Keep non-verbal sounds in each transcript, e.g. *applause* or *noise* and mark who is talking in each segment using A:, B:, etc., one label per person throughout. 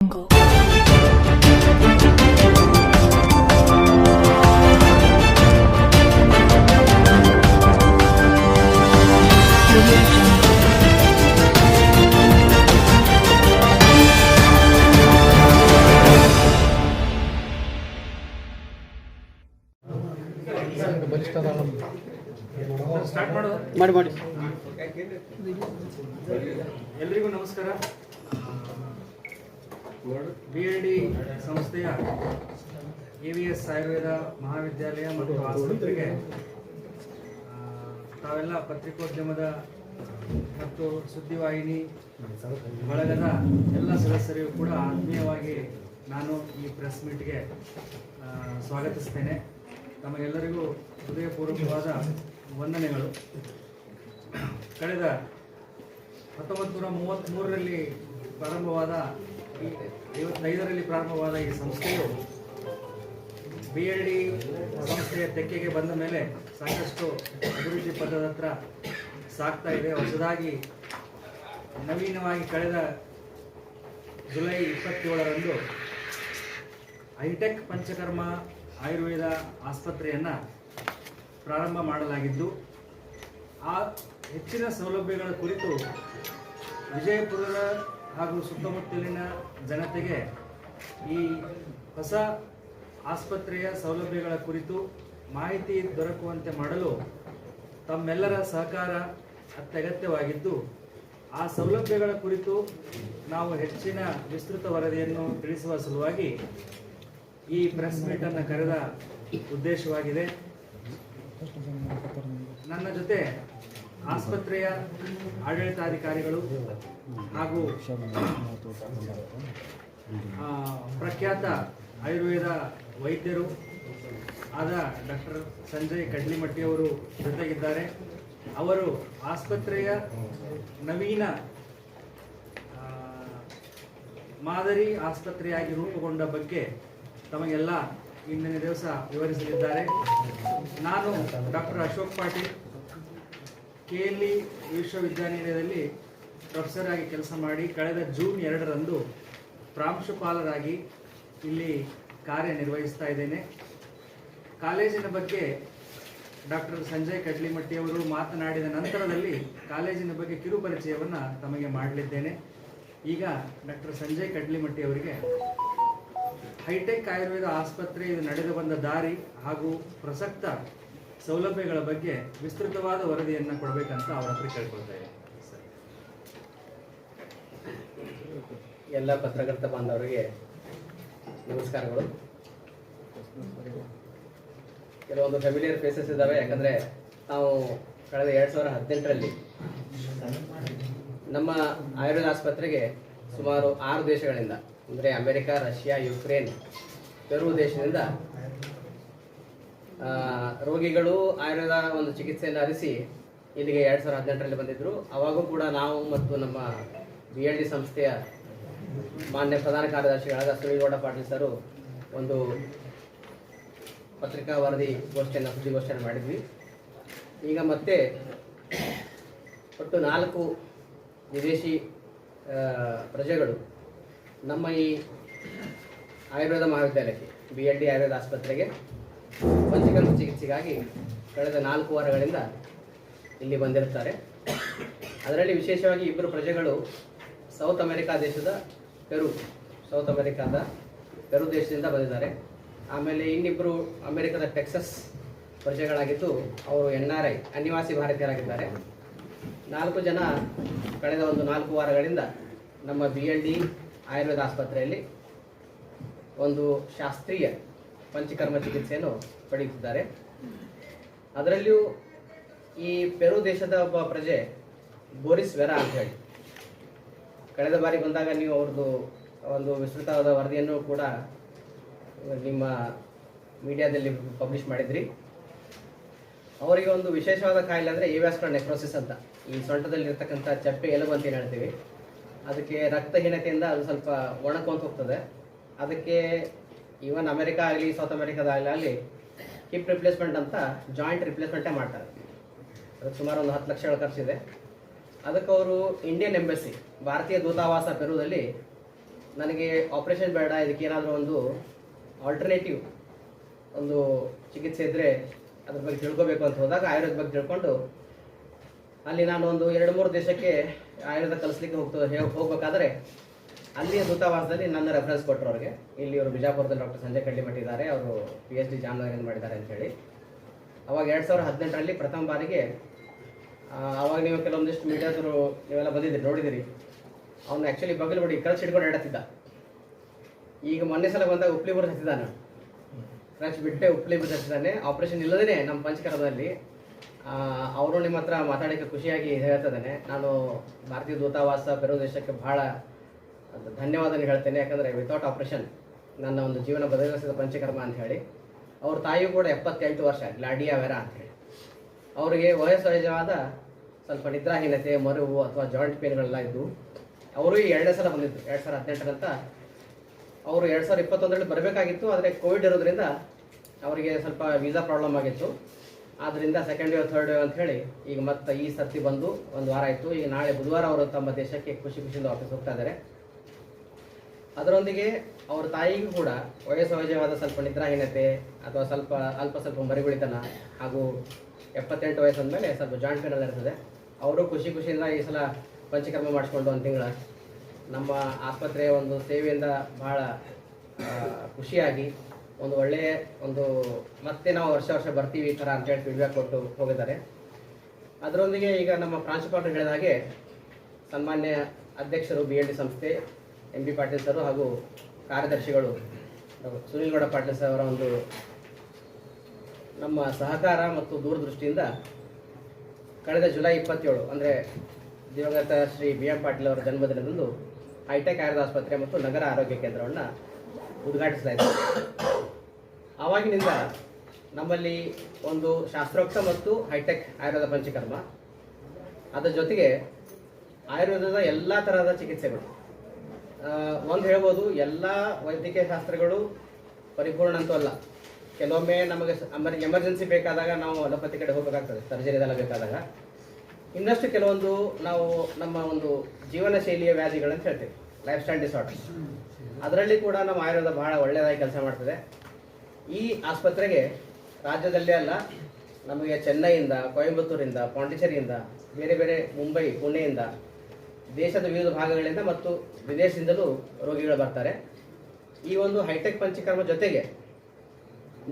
A: jungle. Audio jungle.
B: Start ಮಾಡು
C: ಮಾಡಿ ಮಾಡಿ
B: ಎಲ್ರಿಗೂ ನಮಸ್ಕಾರ ಬಿ ಎಲ್ ಡಿ ಸಂಸ್ಥೆಯ A V S Ayurveda Mahavidyalaya ಮತ್ತು ಆಸ್ಪತ್ರೆಗೆ ತಾವೆಲ್ಲ ಪತ್ರಿಕೋದ್ಯಮದ ಮತ್ತು ಸುದ್ದಿವಾಹಿನಿ, ಬಳಗದ ಎಲ್ಲ ಸದಸ್ಯರಿಗೂ ಕೂಡ ಆತ್ಮೀಯವಾಗಿ ನಾನು ಈ ಪ್ರೆಸ್ ಮೀಟ್ಗೆ ಸ್ವಾಗತಿಸ್ತೇನೆ. ತಮಗೆಲ್ಲರಿಗೂ ಹೃದಯಪೂರ್ವಕವಾದ ವಂದನೆಗಳು. ಕಳೆದ ಹತ್ತೊಂಬತ್ತು ನೂರ ಮೂವತ್ತ್ಮೂರರಲ್ಲಿ ಪ್ರಾರಂಭವಾದ ಐವತ್ತೈದರಲ್ಲಿ ಪ್ರಾರಂಭವಾದ ಈ ಸಂಸ್ಥೆಯು ಬಿ ಎಲ್ ಡಿ ಸಂಸ್ಥೆಯ ತೆಕ್ಕೆಗೆ ಬಂದ ಮೇಲೆ ಸಾಕಷ್ಟು ಅಭಿವೃದ್ಧಿ ಪದದ ಹತ್ರ ಸಾಗ್ತಾ ಇದೆ. ಹೊಸದಾಗಿ ನವೀನವಾಗಿ ಕಳೆದ ಜುಲೈ ಇಪ್ಪತ್ತೇಳರಂದು ಹೈಟೆಕ್ ಪಂಚಕರ್ಮ ಆಯುರ್ವೇದ ಆಸ್ಪತ್ರೆಯನ್ನು ಪ್ರಾರಂಭ ಮಾಡಲಾಗಿದ್ದು, ಆ ಹೆಚ್ಚಿನ ಸೌಲಭ್ಯಗಳ ಕುರಿತು ವಿಜಯಪುರದ ಹಾಗೂ ಸುತ್ತಮುತ್ತಲಿನ ಜನತೆಗೆ ಈ ಹೊಸ ಆಸ್ಪತ್ರೆಯ ಸೌಲಭ್ಯಗಳ ಕುರಿತು ಮಾಹಿತಿ ದೊರಕುವಂತೆ ಮಾಡಲು ತಮ್ಮೆಲ್ಲರ ಸಹಕಾರ ಅತ್ಯಗತ್ಯವಾಗಿದ್ದು, ಆ ಸೌಲಭ್ಯಗಳ ಕುರಿತು ನಾವು ಹೆಚ್ಚಿನ ವಿಸ್ತೃತ ವರದಿಯನ್ನು ತಿಳಿಸುವ ಸಲುವಾಗಿ ಈ ಪ್ರೆಸ್ ಮೀಟನ್ನು ಕರೆದ ಉದ್ದೇಶವಾಗಿದೆ. ನನ್ನ ಜೊತೆ ಆಸ್ಪತ್ರೆಯ ಆಡಳಿತಾಧಿಕಾರಿಗಳು ಹಾಗೂ ಪ್ರಖ್ಯಾತ ಆಯುರ್ವೇದ ವೈದ್ಯರು ಆದ ಡಾಕ್ಟರ್ ಸಂಜಯ್ ಕಡ್ಲಿಮಟ್ಟಿಯವರು ಜೊತೆಗಿದ್ದಾರೆ. ಅವರು ಆಸ್ಪತ್ರೆಯ ನವೀನ ಮಾದರಿ ಆಸ್ಪತ್ರೆಯಾಗಿ ರೂಪುಗೊಂಡ ಬಗ್ಗೆ ತಮಗೆಲ್ಲ ಇಂದಿನ ದಿವಸ ವಿವರಿಸಲಿದ್ದಾರೆ. ನಾನು doctor Ashok Patil K L E ವಿಶ್ವವಿದ್ಯಾನಿಲಯದಲ್ಲಿ ಪ್ರೊಫೆಸರ್ ಆಗಿ ಕೆಲಸ ಮಾಡಿ ಕಳೆದ ಜೂನ್ ಎರಡರಂದು ಪ್ರಾಂಶುಪಾಲರಾಗಿ ಇಲ್ಲಿ ಕಾರ್ಯನಿರ್ವಹಿಸ್ತಾ ಇದ್ದೇನೆ. ಕಾಲೇಜಿನ ಬಗ್ಗೆ ಡಾಕ್ಟರ್ ಸಂಜಯ್ ಕಡ್ಲಿಮಟ್ಟಿ ಅವರು ಮಾತನಾಡಿದ ನಂತರದಲ್ಲಿ ಕಾಲೇಜಿನ ಬಗ್ಗೆ ಕಿರುಪರಿಚಯವನ್ನು ತಮಗೆ ಮಾಡಲಿದ್ದೇನೆ. ಈಗ ಡಾಕ್ಟರ್ ಸಂಜಯ್ ಕಡ್ಲಿಮಟ್ಟಿ ಅವರಿಗೆ ಹೈಟೆಕ್ ಆಯುರ್ವೇದ ಆಸ್ಪತ್ರೆ ಇದು ನಡೆದು ಬಂದ ದಾರಿ ಹಾಗೂ ಪ್ರಸಕ್ತ ಸೌಲಭ್ಯಗಳ ಬಗ್ಗೆ ವಿಸ್ತೃತವಾದ ವರದಿಯನ್ನು ಕೊಡಬೇಕಂತ ಅವರ ಹತ್ರ ಕೇಳ್ಕೊಳ್ತಾ
C: ಎಲ್ಲ ಪತ್ರಕರ್ತ ಬಾಂಧವರಿಗೆ ನಮಸ್ಕಾರಗಳು. ಕೆಲವೊಂದು ಫೆಮಿಲಿಯರ್ ಫೇಸಸ್ ಇದ್ದಾವೆ ಯಾಕಂದ್ರೆ ನಾವು ಕಳೆದ ಎರಡ್ ಸಾವಿರದ ಹದಿನೆಂಟರಲ್ಲಿ ನಮ್ಮ ಆಯುರ್ವೇದ ಆಸ್ಪತ್ರೆಗೆ ಸುಮಾರು ಆರು ದೇಶಗಳಿಂದ, ಅಂದರೆ ಅಮೆರಿಕ, ರಷ್ಯಾ, ಯುಕ್ರೇನ್, ಪೆರು ದೇಶದಿಂದ ರೋಗಿಗಳು ಆಯುರ್ವೇದ ಒಂದು ಚಿಕಿತ್ಸೆಯನ್ನು ಅರಿಸಿ ಇಲ್ಲಿಗೆ ಎರಡು ಸಾವಿರದ ಹದಿನೆಂಟರಲ್ಲಿ ಬಂದಿದ್ದರು ಅವಾಗೂ ಕೂಡ ನಾವು ಮತ್ತು ನಮ್ಮ ಬಿ ಎಲ್ ಡಿ ಸಂಸ್ಥೆಯ ಮಾನ್ಯ ಪ್ರಧಾನ ಕಾರ್ಯದರ್ಶಿಗಳಾದ ಸುನೀಲ್ಗೌಡ ಪಾಟೀಲ್ ಸರು ಒಂದು ಪತ್ರಿಕಾ ವರದಿ ಗೋಷ್ಠಿಯನ್ನು ಸುದ್ದಿಗೋಷ್ಠಿಯನ್ನು ಮಾಡಿದ್ವಿ. ಈಗ ಮತ್ತೆ ಒಟ್ಟು ನಾಲ್ಕು ವಿದೇಶಿ ಪ್ರಜೆಗಳು ನಮ್ಮ ಈ ಆಯುರ್ವೇದ ಮಹಾವಿದ್ಯಾಲಯಕ್ಕೆ ಬಿ ಎಲ್ ಡಿ ಆಯುರ್ವೇದ ಆಸ್ಪತ್ರೆಗೆ ಪಂಚಕರ್ಮ ಚಿಕಿತ್ಸೆಗಾಗಿ ಕಳೆದ ನಾಲ್ಕು ವಾರಗಳಿಂದ ಇಲ್ಲಿ ಬಂದಿರುತ್ತಾರೆ. ಅದರಲ್ಲಿ ವಿಶೇಷವಾಗಿ ಇಬ್ಬರು ಪ್ರಜೆಗಳು ಸೌತ್ ಅಮೆರಿಕಾ ದೇಶದ ಪೆರು, ಸೌತ್ ಅಮೆರಿಕಾದ ಪೆರು ದೇಶದಿಂದ ಬಂದಿದ್ದಾರೆ. ಆಮೇಲೆ ಇನ್ನಿಬ್ಬರು ಅಮೆರಿಕದ ಟೆಕ್ಸಸ್ ಪ್ರಜೆಗಳಾಗಿದ್ದು ಅವರು ಎನ್ ಆರ್ ಐ, ಅನಿವಾಸಿ ಭಾರತೀಯರಾಗಿದ್ದಾರೆ. ನಾಲ್ಕು ಜನ ಕಳೆದ ಒಂದು ನಾಲ್ಕು ವಾರಗಳಿಂದ ನಮ್ಮ ಬಿ ಎಲ್ ಡಿ ಆಯುರ್ವೇದ ಆಸ್ಪತ್ರೆಯಲ್ಲಿ ಒಂದು ಶಾಸ್ತ್ರೀಯ ಪಂಚಕರ್ಮ ಚಿಕಿತ್ಸೆಯನ್ನು ಪಡೆಯುತ್ತಿದ್ದಾರೆ. ಅದರಲ್ಲಿಯೂ ಈ ಪೆರು ದೇಶದ ಒಬ್ಬ ಪ್ರಜೆ ಬೋರಿಸ್ ವೆರಾ ಅಂತ ಹೇಳಿ. ಕಳೆದ ಬಾರಿ ಬಂದಾಗ ನೀವು ಅವ್ರದ್ದು ಒಂದು ವಿಸ್ತೃತವಾದ ವರದಿಯನ್ನು ಕೂಡ ನಿಮ್ಮ ಮೀಡಿಯಾದಲ್ಲಿ ಪಬ್ಲಿಷ್ ಮಾಡಿದ್ರಿ. ಅವರಿಗೆ ಒಂದು ವಿಶೇಷವಾದ ಕಾಯಿಲೆ ಅಂದರೆ ಏವ್ಯಾಸ್ಕರ್ ನೆಕ್ರೋಸಿಸ್ ಅಂತ. ಈ ಸೊಂಟದಲ್ಲಿ ಇರ್ತಕ್ಕಂಥ ಚಪ್ಪೆ ಎಲುಬು ಅಂತ ಹೇಳ್ತೀವಿ. ಅದಕ್ಕೆ ರಕ್ತಹೀನತೆಯಿಂದ ಅದು ಸ್ವಲ್ಪ ಒಣಕೊಂತ ಹೋಗ್ತದೆ ಅದಕ್ಕೆ ಈವನ್ ಅಮೆರಿಕ ಆಗಲಿ ಸೌತ್ ಅಮೆರಿಕಾದಾಗಲಿ ಅಲ್ಲಿ ಹಿಪ್ ರಿಪ್ಲೇಸ್ಮೆಂಟ್ ಅಂತ ಜಾಯಿಂಟ್ ರಿಪ್ಲೇಸ್ಮೆಂಟೇ ಮಾಡ್ತಾರೆ. ಅದಕ್ಕೆ ಸುಮಾರು ಒಂದು ಹತ್ತು ಲಕ್ಷಗಳ ಖರ್ಚಿದೆ. ಅದಕ್ಕೆ ಅವರು ಇಂಡಿಯನ್ ಎಂಬೆಸಿ ಭಾರತೀಯ ದೂತಾವಾಸ ಪೆರುದಲ್ಲಿ ನನಗೆ ಆಪರೇಷನ್ ಬೇಡ, ಇದಕ್ಕೆ ಏನಾದರೂ ಒಂದು ಆಲ್ಟರ್ನೇಟಿವ್ ಒಂದು ಚಿಕಿತ್ಸೆ ಇದ್ದರೆ ಅದ್ರ ಬಗ್ಗೆ ತಿಳ್ಕೊಬೇಕು ಅಂತ ಹೋದಾಗ ಆಯುರ್ವೇದ ಬಗ್ಗೆ ತಿಳ್ಕೊಂಡು ಅಲ್ಲಿ ನಾನು ಒಂದು ಎರಡು ಮೂರು ದೇಶಕ್ಕೆ ಆಯುರ್ವೇದ ಕಲಿಸ್ಲಿಕ್ಕೆ ಹೋಗ್ತಾ ಹೋಗಬೇಕಾದ್ರೆ ಹೋಗ್ಬೇಕಾದ್ರೆ ಅಲ್ಲಿಯ ದೂತಾವಾಸದಲ್ಲಿ ನನ್ನ ರೆಫರೆನ್ಸ್ ಕೊಟ್ಟರು ಅವ್ರಿಗೆ ಇಲ್ಲಿ ಇವರು ಬಿಜಾಪುರದಲ್ಲಿ ಡಾಕ್ಟರ್ ಸಂಜಯ್ ಕಡ್ಲಿಮಠ ಇದ್ದಾರೆ. ಅವರು ಪಿ ಎಚ್ ಡಿ ಜಾಮ್ನಗರಿಂದ ಮಾಡಿದ್ದಾರೆ ಅಂತ ಹೇಳಿ. ಅವಾಗ ಎರಡು ಸಾವಿರದ ಹದಿನೆಂಟರಲ್ಲಿ ಪ್ರಥಮ ಬಾರಿಗೆ ಅವಾಗ ನೀವು ಕೆಲವೊಂದಿಷ್ಟು ಮೀಡಿಯಾದವರು ನೀವೆಲ್ಲ ಬಂದಿದ್ದೀರಿ ನೋಡಿದಿರಿ ಅವನು ಆ್ಯಕ್ಚುಲಿ ಬಗಲ್ ಬಿಡಿ ಕಳ್ಸಿ ಇಟ್ಕೊಂಡು ಆಡತ್ತಿದ್ದ ಈಗ ಮೊನ್ನೆ ಸಲ ಬಂದಾಗ ಉಪ್ಲಿ ಬುರ್ಸ್ ಹತ್ತಿದ್ದಾನೆ ಕ್ರಚ್ ಬಿಟ್ಟೆ ಉಪ್ಲಿ ಬುರ್ಸ್ ಹತ್ತಿದ್ದಾನೆ ಆಪರೇಷನ್ ಇಲ್ಲದೇ ನಮ್ಮ ಪಂಚಕರದಲ್ಲಿ ಅವರು ನಿಮ್ಮ ಹತ್ರ ಮಾತಾಡೋಕ್ಕೆ ಖುಷಿಯಾಗಿ ಹೇಳ್ತಿದ್ದಾನೆ ನಾನು ಭಾರತೀಯ ದೂತಾವಾಸ, ಪೆರು ದೇಶಕ್ಕೆ ಬಹಳ ಧನ್ಯವಾದ ಹೇಳ್ತೇನೆ. ಯಾಕಂದರೆ ವಿತೌಟ್ ಆಪರೇಷನ್ ನನ್ನ ಒಂದು ಜೀವನ ಬದಲಿಸಿದ ಪಂಚಕರ್ಮ ಅಂತ ಹೇಳಿ, ಅವ್ರ ತಾಯಿಯೂ ಕೂಡ ಎಪ್ಪತ್ತೆಂಟು ವರ್ಷ ಗ್ಲಾಡಿಯಾ ಅಂತ ಹೇಳಿ. ಅವರಿಗೆ ವಯಸ್ಸಹಜವಾದ ಸ್ವಲ್ಪ ನಿದ್ರಾಹೀನತೆ, ಮರುವು ಅಥವಾ ಜಾಯಿಂಟ್ ಪೇನ್ಗಳೆಲ್ಲ ಇದ್ದವು ಅವರು ಎರಡನೇ ಸಲ ಬಂದಿದ್ದು, ಎರಡು ಸಾವಿರ ಹದಿನೆಂಟರಂತ ಅವರು ಎರಡು ಸಾವಿರದ ಇಪ್ಪತ್ತೊಂದರಲ್ಲಿ ಬರಬೇಕಾಗಿತ್ತು, ಆದರೆ ಕೋವಿಡ್ ಇರೋದ್ರಿಂದ ಅವರಿಗೆ ಸ್ವಲ್ಪ ವೀಸಾ ಪ್ರಾಬ್ಲಮ್ ಆಗಿತ್ತು. ಆದ್ದರಿಂದ ಸೆಕೆಂಡ್ ವೇವ್ ಥರ್ಡ್ ವೇವ್ ಅಂತ ಹೇಳಿ ಈಗ ಮತ್ತೆ ಈ ಸರ್ತಿ ಬಂದು ಒಂದು ವಾರ ಆಯಿತು. ಈಗ ನಾಳೆ ಬುಧವಾರ ಅವರು ತಮ್ಮ ದೇಶಕ್ಕೆ ಖುಷಿ ಖುಷಿಯಿಂದ ವಾಪಸ್ ಹೋಗ್ತಾ ಇದ್ದಾರೆ. ಅದರೊಂದಿಗೆ ಅವ್ರ ತಾಯಿಗೂ ಕೂಡ ವಯಸ್ಸಹಜವಾದ ಸ್ವಲ್ಪ ನಿದ್ರಾಹೀನತೆ ಅಥವಾ ಸ್ವಲ್ಪ ಅಲ್ಪ ಸ್ವಲ್ಪ ಮರಿಗುಳಿತನ ಹಾಗೂ ಎಪ್ಪತ್ತೆಂಟು ವಯಸ್ಸಂದಮೇಲೆ ಸ್ವಲ್ಪ ಜಾಯಿಂಟ್ ಪೇನ್ ಎಲ್ಲ ಇರ್ತದೆ. ಅವರು ಖುಷಿ ಖುಷಿಯಿಂದ ಈ ಸಲ ಪಂಚಕರ್ಮ ಮಾಡಿಸ್ಕೊಂಡು ಒಂದು ತಿಂಗಳ ನಮ್ಮ ಆಸ್ಪತ್ರೆಯ ಒಂದು ಸೇವೆಯಿಂದ ಬಹಳ ಖುಷಿಯಾಗಿ ಒಂದು ಒಳ್ಳೆಯ ಒಂದು ಮತ್ತೆ ನಾವು ವರ್ಷ ವರ್ಷ ಬರ್ತೀವಿ ಈ ಥರ ಅಂತೇಳಿ ಫೀಡ್ಬ್ಯಾಕ್ ಕೊಟ್ಟು ಹೋಗಿದ್ದಾರೆ. ಅದರೊಂದಿಗೆ ಈಗ ನಮ್ಮ ಪ್ರಾಂಶುಪಾಲರು ಹೇಳಿದ ಹಾಗೆ ಸನ್ಮಾನ್ಯ ಅಧ್ಯಕ್ಷರು ಬಿ ಎಲ್ ಡಿ ಸಂಸ್ಥೆ ಎಂ ಬಿ ಪಾಟೀಲ್ ಸರ್ ಹಾಗೂ ಕಾರ್ಯದರ್ಶಿಗಳು ಸುನೀಲ್ ಗೌಡ ಪಾಟೀಲ್ ಸರ್ ಅವರ ಒಂದು ನಮ್ಮ ಸಹಕಾರ ಮತ್ತು ದೂರದೃಷ್ಟಿಯಿಂದ ಕಳೆದ ಜುಲೈ ಇಪ್ಪತ್ತೇಳು, ಅಂದರೆ ದಿವಂಗತ ಶ್ರೀ ಬಿ ಎಂ ಪಾಟೀಲ್ ಅವರ ಜನ್ಮದಿನದಂದು ಹೈಟೆಕ್ ಆಯುರ್ವೇದ ಆಸ್ಪತ್ರೆ ಮತ್ತು ನಗರ ಆರೋಗ್ಯ ಕೇಂದ್ರವನ್ನು ಉದ್ಘಾಟಿಸಲಾಯಿತು. ಆವಾಗಿನಿಂದ ನಮ್ಮಲ್ಲಿ ಒಂದು ಶಾಸ್ತ್ರೋಕ್ತ ಮತ್ತು ಹೈಟೆಕ್ ಆಯುರ್ವೇದ ಪಂಚಕರ್ಮ. ಅದರ ಜೊತೆಗೆ ಆಯುರ್ವೇದದ ಎಲ್ಲ ತರಹದ ಚಿಕಿತ್ಸೆಗಳು. ಒಂದು ಹೇಳ್ಬೋದು, ಎಲ್ಲ ವೈದ್ಯಕೀಯ ಶಾಸ್ತ್ರಗಳು ಪರಿಪೂರ್ಣ ಅಂತೂ ಅಲ್ಲ. ಕೆಲವೊಮ್ಮೆ ನಮಗೆ ಎಮರ್ಜೆನ್ಸಿ ಬೇಕಾದಾಗ ನಾವು ಅಲೋಪತಿ ಕಡೆ ಹೋಗಬೇಕಾಗ್ತದೆ, ಸರ್ಜರಿ ಎಲ್ಲ ಬೇಕಾದಾಗ. ಇನ್ನಷ್ಟು ಕೆಲವೊಂದು ನಾವು ನಮ್ಮ ಒಂದು ಜೀವನ ಶೈಲಿಯ ವ್ಯಾಧಿಗಳಂತ ಹೇಳ್ತೇವೆ ಲೈಫ್ ಸ್ಟೈಲ್ ಡಿಸಾರ್ಡರ್ಸ್ ಅದರಲ್ಲಿ ಕೂಡ ನಮ್ಮ ಆಯುರ್ವೇದ ಬಹಳ ಒಳ್ಳೆಯದಾಗಿ ಕೆಲಸ ಮಾಡ್ತದೆ. ಈ ಆಸ್ಪತ್ರೆಗೆ ರಾಜ್ಯದಲ್ಲೇ ಅಲ್ಲ, ನಮಗೆ ಚೆನ್ನೈಯಿಂದ, ಕೊಯಂಬತ್ತೂರಿಂದ, ಪಾಂಡಿಚೇರಿಯಿಂದ, ಬೇರೆ ಬೇರೆ ಮುಂಬೈ, ಪುಣೆಯಿಂದ ದೇಶದ ವಿವಿಧ ಭಾಗಗಳಿಂದ ಮತ್ತು ವಿದೇಶದಿಂದಲೂ ರೋಗಿಗಳು ಬರ್ತಾರೆ. ಈ ಒಂದು ಹೈಟೆಕ್ ಪಂಚಕರ್ಮ ಜೊತೆಗೆ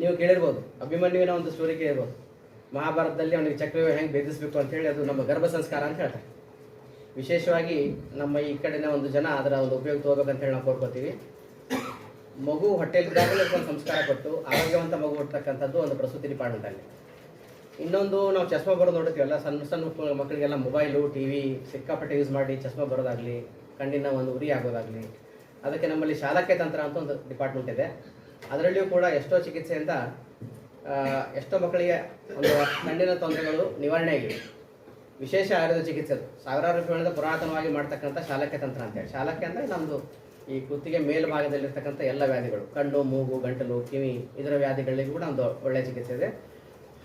C: ನೀವು ಕೇಳಿರ್ಬೋದು, ಅಭಿಮನ್ಯುವಿನ ಒಂದು ಸ್ಟೋರಿ ಕೇಳಿರ್ಬೋದು. ಮಹಾಭಾರತದಲ್ಲಿ ಅವನಿಗೆ ಚಕ್ರವ್ಯೂಹ ಹೆಂಗೆ ಭೇದಿಸಬೇಕು ಅಂತ ಹೇಳಿ ಅದು ನಮ್ಮ ಗರ್ಭ ಸಂಸ್ಕಾರ ಅಂತ ಹೇಳ್ತಾರೆ. ವಿಶೇಷವಾಗಿ ನಮ್ಮ ಈ ಕಡೆನ ಒಂದು ಜನ ಅದರ ಒಂದು ಉಪಯೋಗ ತಗೋಬೇಕಂತ ಹೇಳಿ ನಾವು ಕೋರ್ಕೋತೀವಿ. ಮಗು ಹೊಟ್ಟೆಲಿದ್ದಾಗಲೇ ಒಂದು ಸಂಸ್ಕಾರ ಕೊಟ್ಟು, ಆರೋಗ್ಯವಂತ ಮಗು ಹುಟ್ಟತಕ್ಕಂಥದ್ದು ಒಂದು ಪ್ರಸೂತಿ ಡಿಪಾರ್ಟ್ಮೆಂಟ್ ಅಲ್ಲಿ ಇನ್ನೊಂದು ನಾವು ಚಸ್ಮಾ ಬರೋದು ನೋಡ್ತೀವಲ್ಲ ಸಣ್ಣ ಸಣ್ಣ ಮಕ್ಕಳಿಗೆಲ್ಲ ಮೊಬೈಲು ಟಿ ವಿ ಸಿಕ್ಕಾಪಟ್ಟೆ ಯೂಸ್ ಮಾಡಿ ಚಸ್ಮಾ ಬರೋದಾಗಲಿ ಕಣ್ಣಿನ ಒಂದು ಉರಿ ಆಗೋದಾಗಲಿ, ಅದಕ್ಕೆ ನಮ್ಮಲ್ಲಿ ಶಾಲಕ್ಕೆ ತಂತ್ರ ಅಂತ ಒಂದು ಡಿಪಾರ್ಟ್ಮೆಂಟ್ ಇದೆ. ಅದರಲ್ಲಿಯೂ ಕೂಡ ಎಷ್ಟೋ ಚಿಕಿತ್ಸೆಯಿಂದ ಅಂತ ಎಷ್ಟೋ ಮಕ್ಕಳಿಗೆ ಒಂದು ಕಣ್ಣಿನ ತೊಂದರೆಗಳು ನಿವಾರಣೆ ಆಗಿವೆ ವಿಶೇಷ ಆಯುರ್ವೇದ ಚಿಕಿತ್ಸೆ ಅದು. ಸಾವಿರಾರು ರೂಪಾಯಿಗಳಿಂದ ಪುರಾತನವಾಗಿ ಮಾಡ್ತಕ್ಕಂಥ ಶಾಲಕ್ಕೆ ತಂತ್ರ ಅಂತೇಳಿ ಶಾಲಕ್ಕೆ ಅಂದರೆ ನಮ್ಮದು ಈ ಕುತ್ತಿಗೆ ಮೇಲ್ಭಾಗದಲ್ಲಿರ್ತಕ್ಕಂಥ ಎಲ್ಲ ವ್ಯಾಧಿಗಳು, ಕಣ್ಣು, ಮೂಗು, ಗಂಟಲು, ಕಿವಿ, ಇದರ ವ್ಯಾಧಿಗಳಿಗೂ ಕೂಡ ಒಂದು ಒಳ್ಳೆಯ ಚಿಕಿತ್ಸೆ ಇದೆ.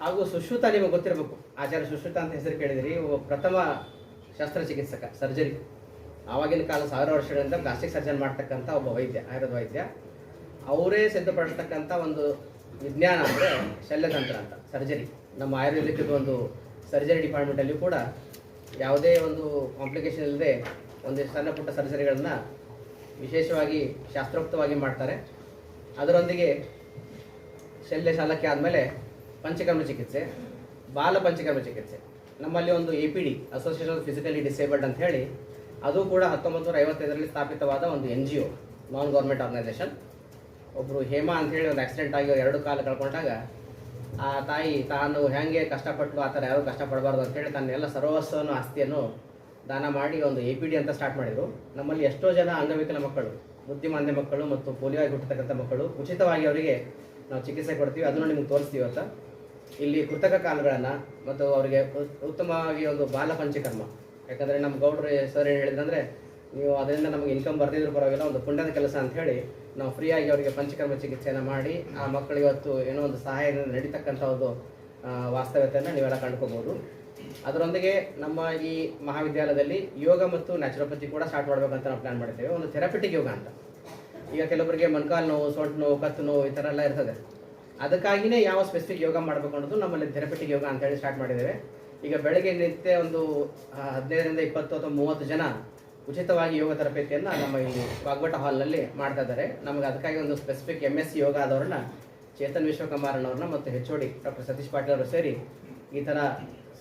C: ಹಾಗೂ ಸುಶ್ರುತ ನಿಮಗೆ ಗೊತ್ತಿರಬೇಕು. ಆಚಾರ್ಯ ಸುಶ್ರುತ ಅಂತ ಹೆಸರು ಕೇಳಿದಿರಿ. ಪ್ರಥಮ ಶಸ್ತ್ರಚಿಕಿತ್ಸಕ ಸರ್ಜರಿ ಆವಾಗಿನ ಕಾಲ ಸಾವಿರ ವರ್ಷಗಳಿಂದ ಪ್ಲಾಸ್ಟಿಕ್ ಸರ್ಜನ್ ಮಾಡ್ತಕ್ಕಂಥ ಒಬ್ಬ ವೈದ್ಯ, ಆಯುರ್ವೇದ ವೈದ್ಯ. ಅವರೇ ಸಿದ್ಧಪಡಿಸ್ತಕ್ಕಂಥ ಒಂದು ವಿಜ್ಞಾನ ಅಂದರೆ ಶಲ್ಯತಂತ್ರ ಅಂತ ಸರ್ಜರಿ ನಮ್ಮ ಆಯುರ್ವೇದಿಕ್ ಒಂದು ಸರ್ಜರಿ ಡಿಪಾರ್ಟ್ಮೆಂಟಲ್ಲಿ ಕೂಡ ಯಾವುದೇ ಒಂದು ಕಾಂಪ್ಲಿಕೇಶನ್ ಇಲ್ಲದೆ ಒಂದು ಸಣ್ಣ ಪುಟ್ಟ ಸರ್ಜರಿಗಳನ್ನು ವಿಶೇಷವಾಗಿ ಶಾಸ್ತ್ರೋಕ್ತವಾಗಿ ಮಾಡ್ತಾರೆ. ಅದರೊಂದಿಗೆ ಶಲ್ಯ ಶಾಲಕ್ಕೆ ಆದಮೇಲೆ ಪಂಚಕರ್ಮ ಚಿಕಿತ್ಸೆ, ಬಾಲ ಪಂಚಕರ್ಮ ಚಿಕಿತ್ಸೆ. ನಮ್ಮಲ್ಲಿ ಒಂದು A P D association of physically disabled ಅಂತ ಹೇಳಿ, ಅದು ಕೂಡ ಹತ್ತೊಂಬತ್ತು ನೂರ ಐವತ್ತೈದರಲ್ಲಿ ಸ್ಥಾಪಿತವಾದ ಒಂದು N G O non government organisation ಒಬ್ಬರು ಹೇಮಾ ಅಂತೇಳಿ ಒಂದು ಆಕ್ಸಿಡೆಂಟ್ ಆಗಿ ಎರಡು ಕಾಲು ಕಳ್ಕೊಂಡಾಗ, ಆ ತಾಯಿ ತಾನು ಹೇಗೆ ಕಷ್ಟಪಟ್ಟು ಆ ಥರ ಯಾರು ಕಷ್ಟಪಡಬಾರ್ದು ಅಂತೇಳಿ ತನ್ನೆಲ್ಲ ಸರ್ವಸ್ವನ ಆಸ್ತಿಯನ್ನು ದಾನ ಮಾಡಿ ಒಂದು ಎ ಪಿ ಡಿ ಅಂತ ಸ್ಟಾರ್ಟ್ ಮಾಡಿದರು. ನಮ್ಮಲ್ಲಿ ಎಷ್ಟೋ ಜನ ಅಂಗವಿಕಲ ಮಕ್ಕಳು, ಬುದ್ಧಿಮಾಂದ್ಯ ಮಕ್ಕಳು ಮತ್ತು ಪೋಲಿಯೋ ಆಗಿ ಹುಟ್ಟತಕ್ಕಂಥ ಮಕ್ಕಳು, ಉಚಿತವಾಗಿ ಅವರಿಗೆ ನಾವು ಚಿಕಿತ್ಸೆ ಕೊಡ್ತೀವಿ. ಅದನ್ನು ನಿಮ್ಗೆ ತೋರಿಸ್ತೀವಿ ಇವತ್ತು ಇಲ್ಲಿ ಕೃತಕ ಕಾಲುಗಳನ್ನು ಮತ್ತು ಅವರಿಗೆ ಉತ್ತಮವಾಗಿ ಒಂದು ಬಾಲ ಪಂಚಕರ್ಮ. ಯಾಕಂದರೆ ನಮ್ಮ ಗೌಡ್ರು ಸರ್ ಏನು ಹೇಳಿದ್ರೆ ನೀವು ಅದರಿಂದ ನಮಗೆ ಇನ್ಕಮ್ ಬರ್ದಿದ್ರು ಪರವಾಗಿಲ್ಲ, ಒಂದು ಪುಣ್ಯದ ಕೆಲಸ ಅಂತ ಹೇಳಿ ನಾವು ಫ್ರೀಯಾಗಿ ಅವರಿಗೆ ಪಂಚಕರ್ಮ ಚಿಕಿತ್ಸೆಯನ್ನು ಮಾಡಿ, ಆ ಮಕ್ಕಳು ಇವತ್ತು ಏನೋ ಒಂದು ಸಹಾಯದಿಂದ ನಡೀತಕ್ಕಂಥ ಒಂದು ವಾಸ್ತವ್ಯತೆಯನ್ನು ನೀವೆಲ್ಲ ಕಂಡ್ಕೋಬೋದು. ಅದರೊಂದಿಗೆ ನಮ್ಮ ಈ ಮಹಾವಿದ್ಯಾಲಯದಲ್ಲಿ ಯೋಗ ಮತ್ತು ನ್ಯಾಚುರೋಪತಿ ಕೂಡ ಸ್ಟಾರ್ಟ್ ಮಾಡಬೇಕಂತ ನಾವು ಪ್ಲಾನ್ ಮಾಡಿದ್ದೇವೆ. ಒಂದು ಥೆರಪಿಟಿಕ್ ಯೋಗ ಅಂತ. ಈಗ ಕೆಲವರಿಗೆ ಮೊಣಕಾಲು ನೋವು, ಸೊಂಟು ನೋವು, ಕತ್ತು ನೋವು ಈ ಥರ ಎಲ್ಲ ಇರ್ತದೆ. ಅದಕ್ಕಾಗಿಯೇ ಯಾವ ಸ್ಪೆಸಿಫಿಕ್ ಯೋಗ ಮಾಡಬೇಕು ಅನ್ನೋದು ನಮ್ಮಲ್ಲಿ ಥೆರಪಿಟಿಕ್ ಯೋಗ ಅಂತೇಳಿ ಸ್ಟಾರ್ಟ್ ಮಾಡಿದ್ದೇವೆ. ಈಗ ಬೆಳಗ್ಗೆ ನಿತ್ಯ ಒಂದು ಹದಿನೈದರಿಂದ ಇಪ್ಪತ್ತು ಅಥವಾ ಮೂವತ್ತು ಜನ ಉಚಿತವಾಗಿ ಯೋಗ ತರಬೇತಿಯನ್ನು ನಮ್ಮ ಇಲ್ಲಿ ಭಾಗವತ ಹಾಲ್ನಲ್ಲಿ ಮಾಡ್ತಾ ಇದ್ದಾರೆ. ನಮಗೆ ಅದಕ್ಕಾಗಿ ಒಂದು ಸ್ಪೆಸಿಫಿಕ್ ಎಂ ಎಸ್ ಯೋಗ ಆದವ್ರನ್ನ, ಚೇತನ್ ವಿಶ್ವಕುಮಾರನವ್ರನ್ನ ಮತ್ತು H D doctor Satish Patil ಅವರು ಸೇರಿ ಈ ಥರ